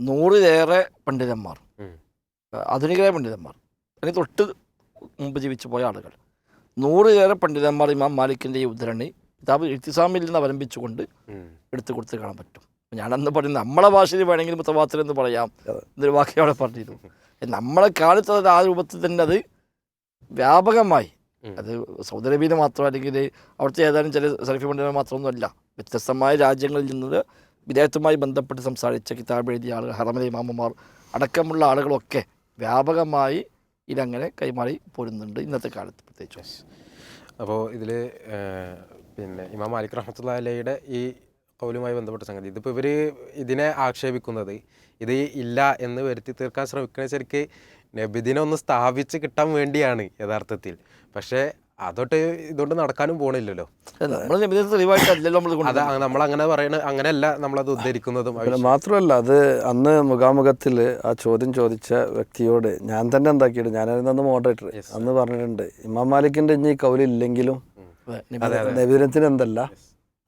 നൂറിലേറെ പണ്ഡിതന്മാർ. ആധുനികരായ പണ്ഡിതന്മാർ അല്ലെങ്കിൽ തൊട്ട് മുമ്പ് ജീവിച്ചു പോയ ആളുകൾ നൂറിലേറെ പണ്ഡിതന്മാർ ഇമാം മാലിക്കിന്റെ ഈ ഉദ്ധരണി കിതാബ് ഇത്തിസാമിൽ നിന്ന് അവലംബിച്ചുകൊണ്ട്. എടുത്തു കൊടുത്ത് കാണാൻ പറ്റും. ഞാനന്ന് പറയുന്നത് നമ്മളെ ഭാഷയിൽ വേണമെങ്കിൽ മുത്തവാത്തിൽ എന്ന് പറയാം എന്നൊരു വാക്ക് അവിടെ പറഞ്ഞിരുന്നു. നമ്മളെ കാലത്ത് ആ രൂപത്തിൽ തന്നെ അത് വ്യാപകമായി. അത് സൗദി അറേബ്യയിൽ മാത്രം അല്ലെങ്കിൽ അവിടുത്തെ ഏതാനും ചില സെൽഫി പണ്ഡിതന്മാർ മാത്രമൊന്നുമല്ല. വ്യത്യസ്തമായ രാജ്യങ്ങളിൽ നിന്ന് വിദേഹത്തുമായി ബന്ധപ്പെട്ട് സംസാരിച്ച കിതാബ് എഴുതിയ ആളുകൾ ഹറമല ഇമാമമാർ അടക്കമുള്ള ആളുകളൊക്കെ വ്യാപകമായി ഇതങ്ങനെ കൈമാറി പോരുന്നുണ്ട് ഇന്നത്തെ കാലത്ത് പ്രത്യേകിച്ച്. അപ്പോൾ ഇതിൽ പിന്നെ ഇമാം മാലിക് റഹ്മത്തുള്ള അലയുടെ ഈ കൗലുമായി ബന്ധപ്പെട്ട സംഗതി. ഇതിപ്പോൾ ഇവർ ഇതിനെ ആക്ഷേപിക്കുന്നത് ഇത് ഇല്ല എന്ന് വരുത്തി തീർക്കാൻ ശ്രമിക്കുന്ന ശരിക്ക് നബിദിനെ ഒന്ന് സ്ഥാപിച്ച് കിട്ടാൻ വേണ്ടിയാണ് യഥാർത്ഥത്തിൽ. പക്ഷേ അതൊട്ട് ഇതുകൊണ്ട് നടക്കാനും പോണില്ലല്ലോ. നമ്മൾ അങ്ങനെ പറയണ അങ്ങനെയല്ല നമ്മളത് ഉദ്ധരിക്കുന്നതും മാത്രമല്ല അത് അന്ന് മുഖാമുഖത്തിൽ ആ ചോദ്യം ചോദിച്ച വ്യക്തിയോട് ഞാൻ തന്നെ എന്താക്കിയിട്ട് ഞാനായിരുന്നു അന്ന് മോഡറേറ്റർ അന്ന് പറഞ്ഞിട്ടുണ്ട് ഇമാം മാലിക്കിന്റെ ഇനി കൗലില്ലെങ്കിലും. നബീരത്തിന് എന്തല്ല?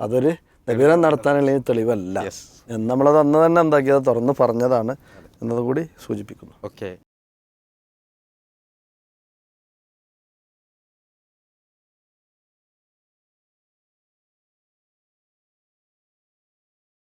അതൊരു നബീരം നടത്താനുള്ള തെളിവല്ല. നമ്മളത് അന്ന് തന്നെ എന്താക്കിയത് തുറന്ന് പറഞ്ഞതാണ് എന്നതുകൂടി സൂചിപ്പിക്കുന്നു. ഓക്കെ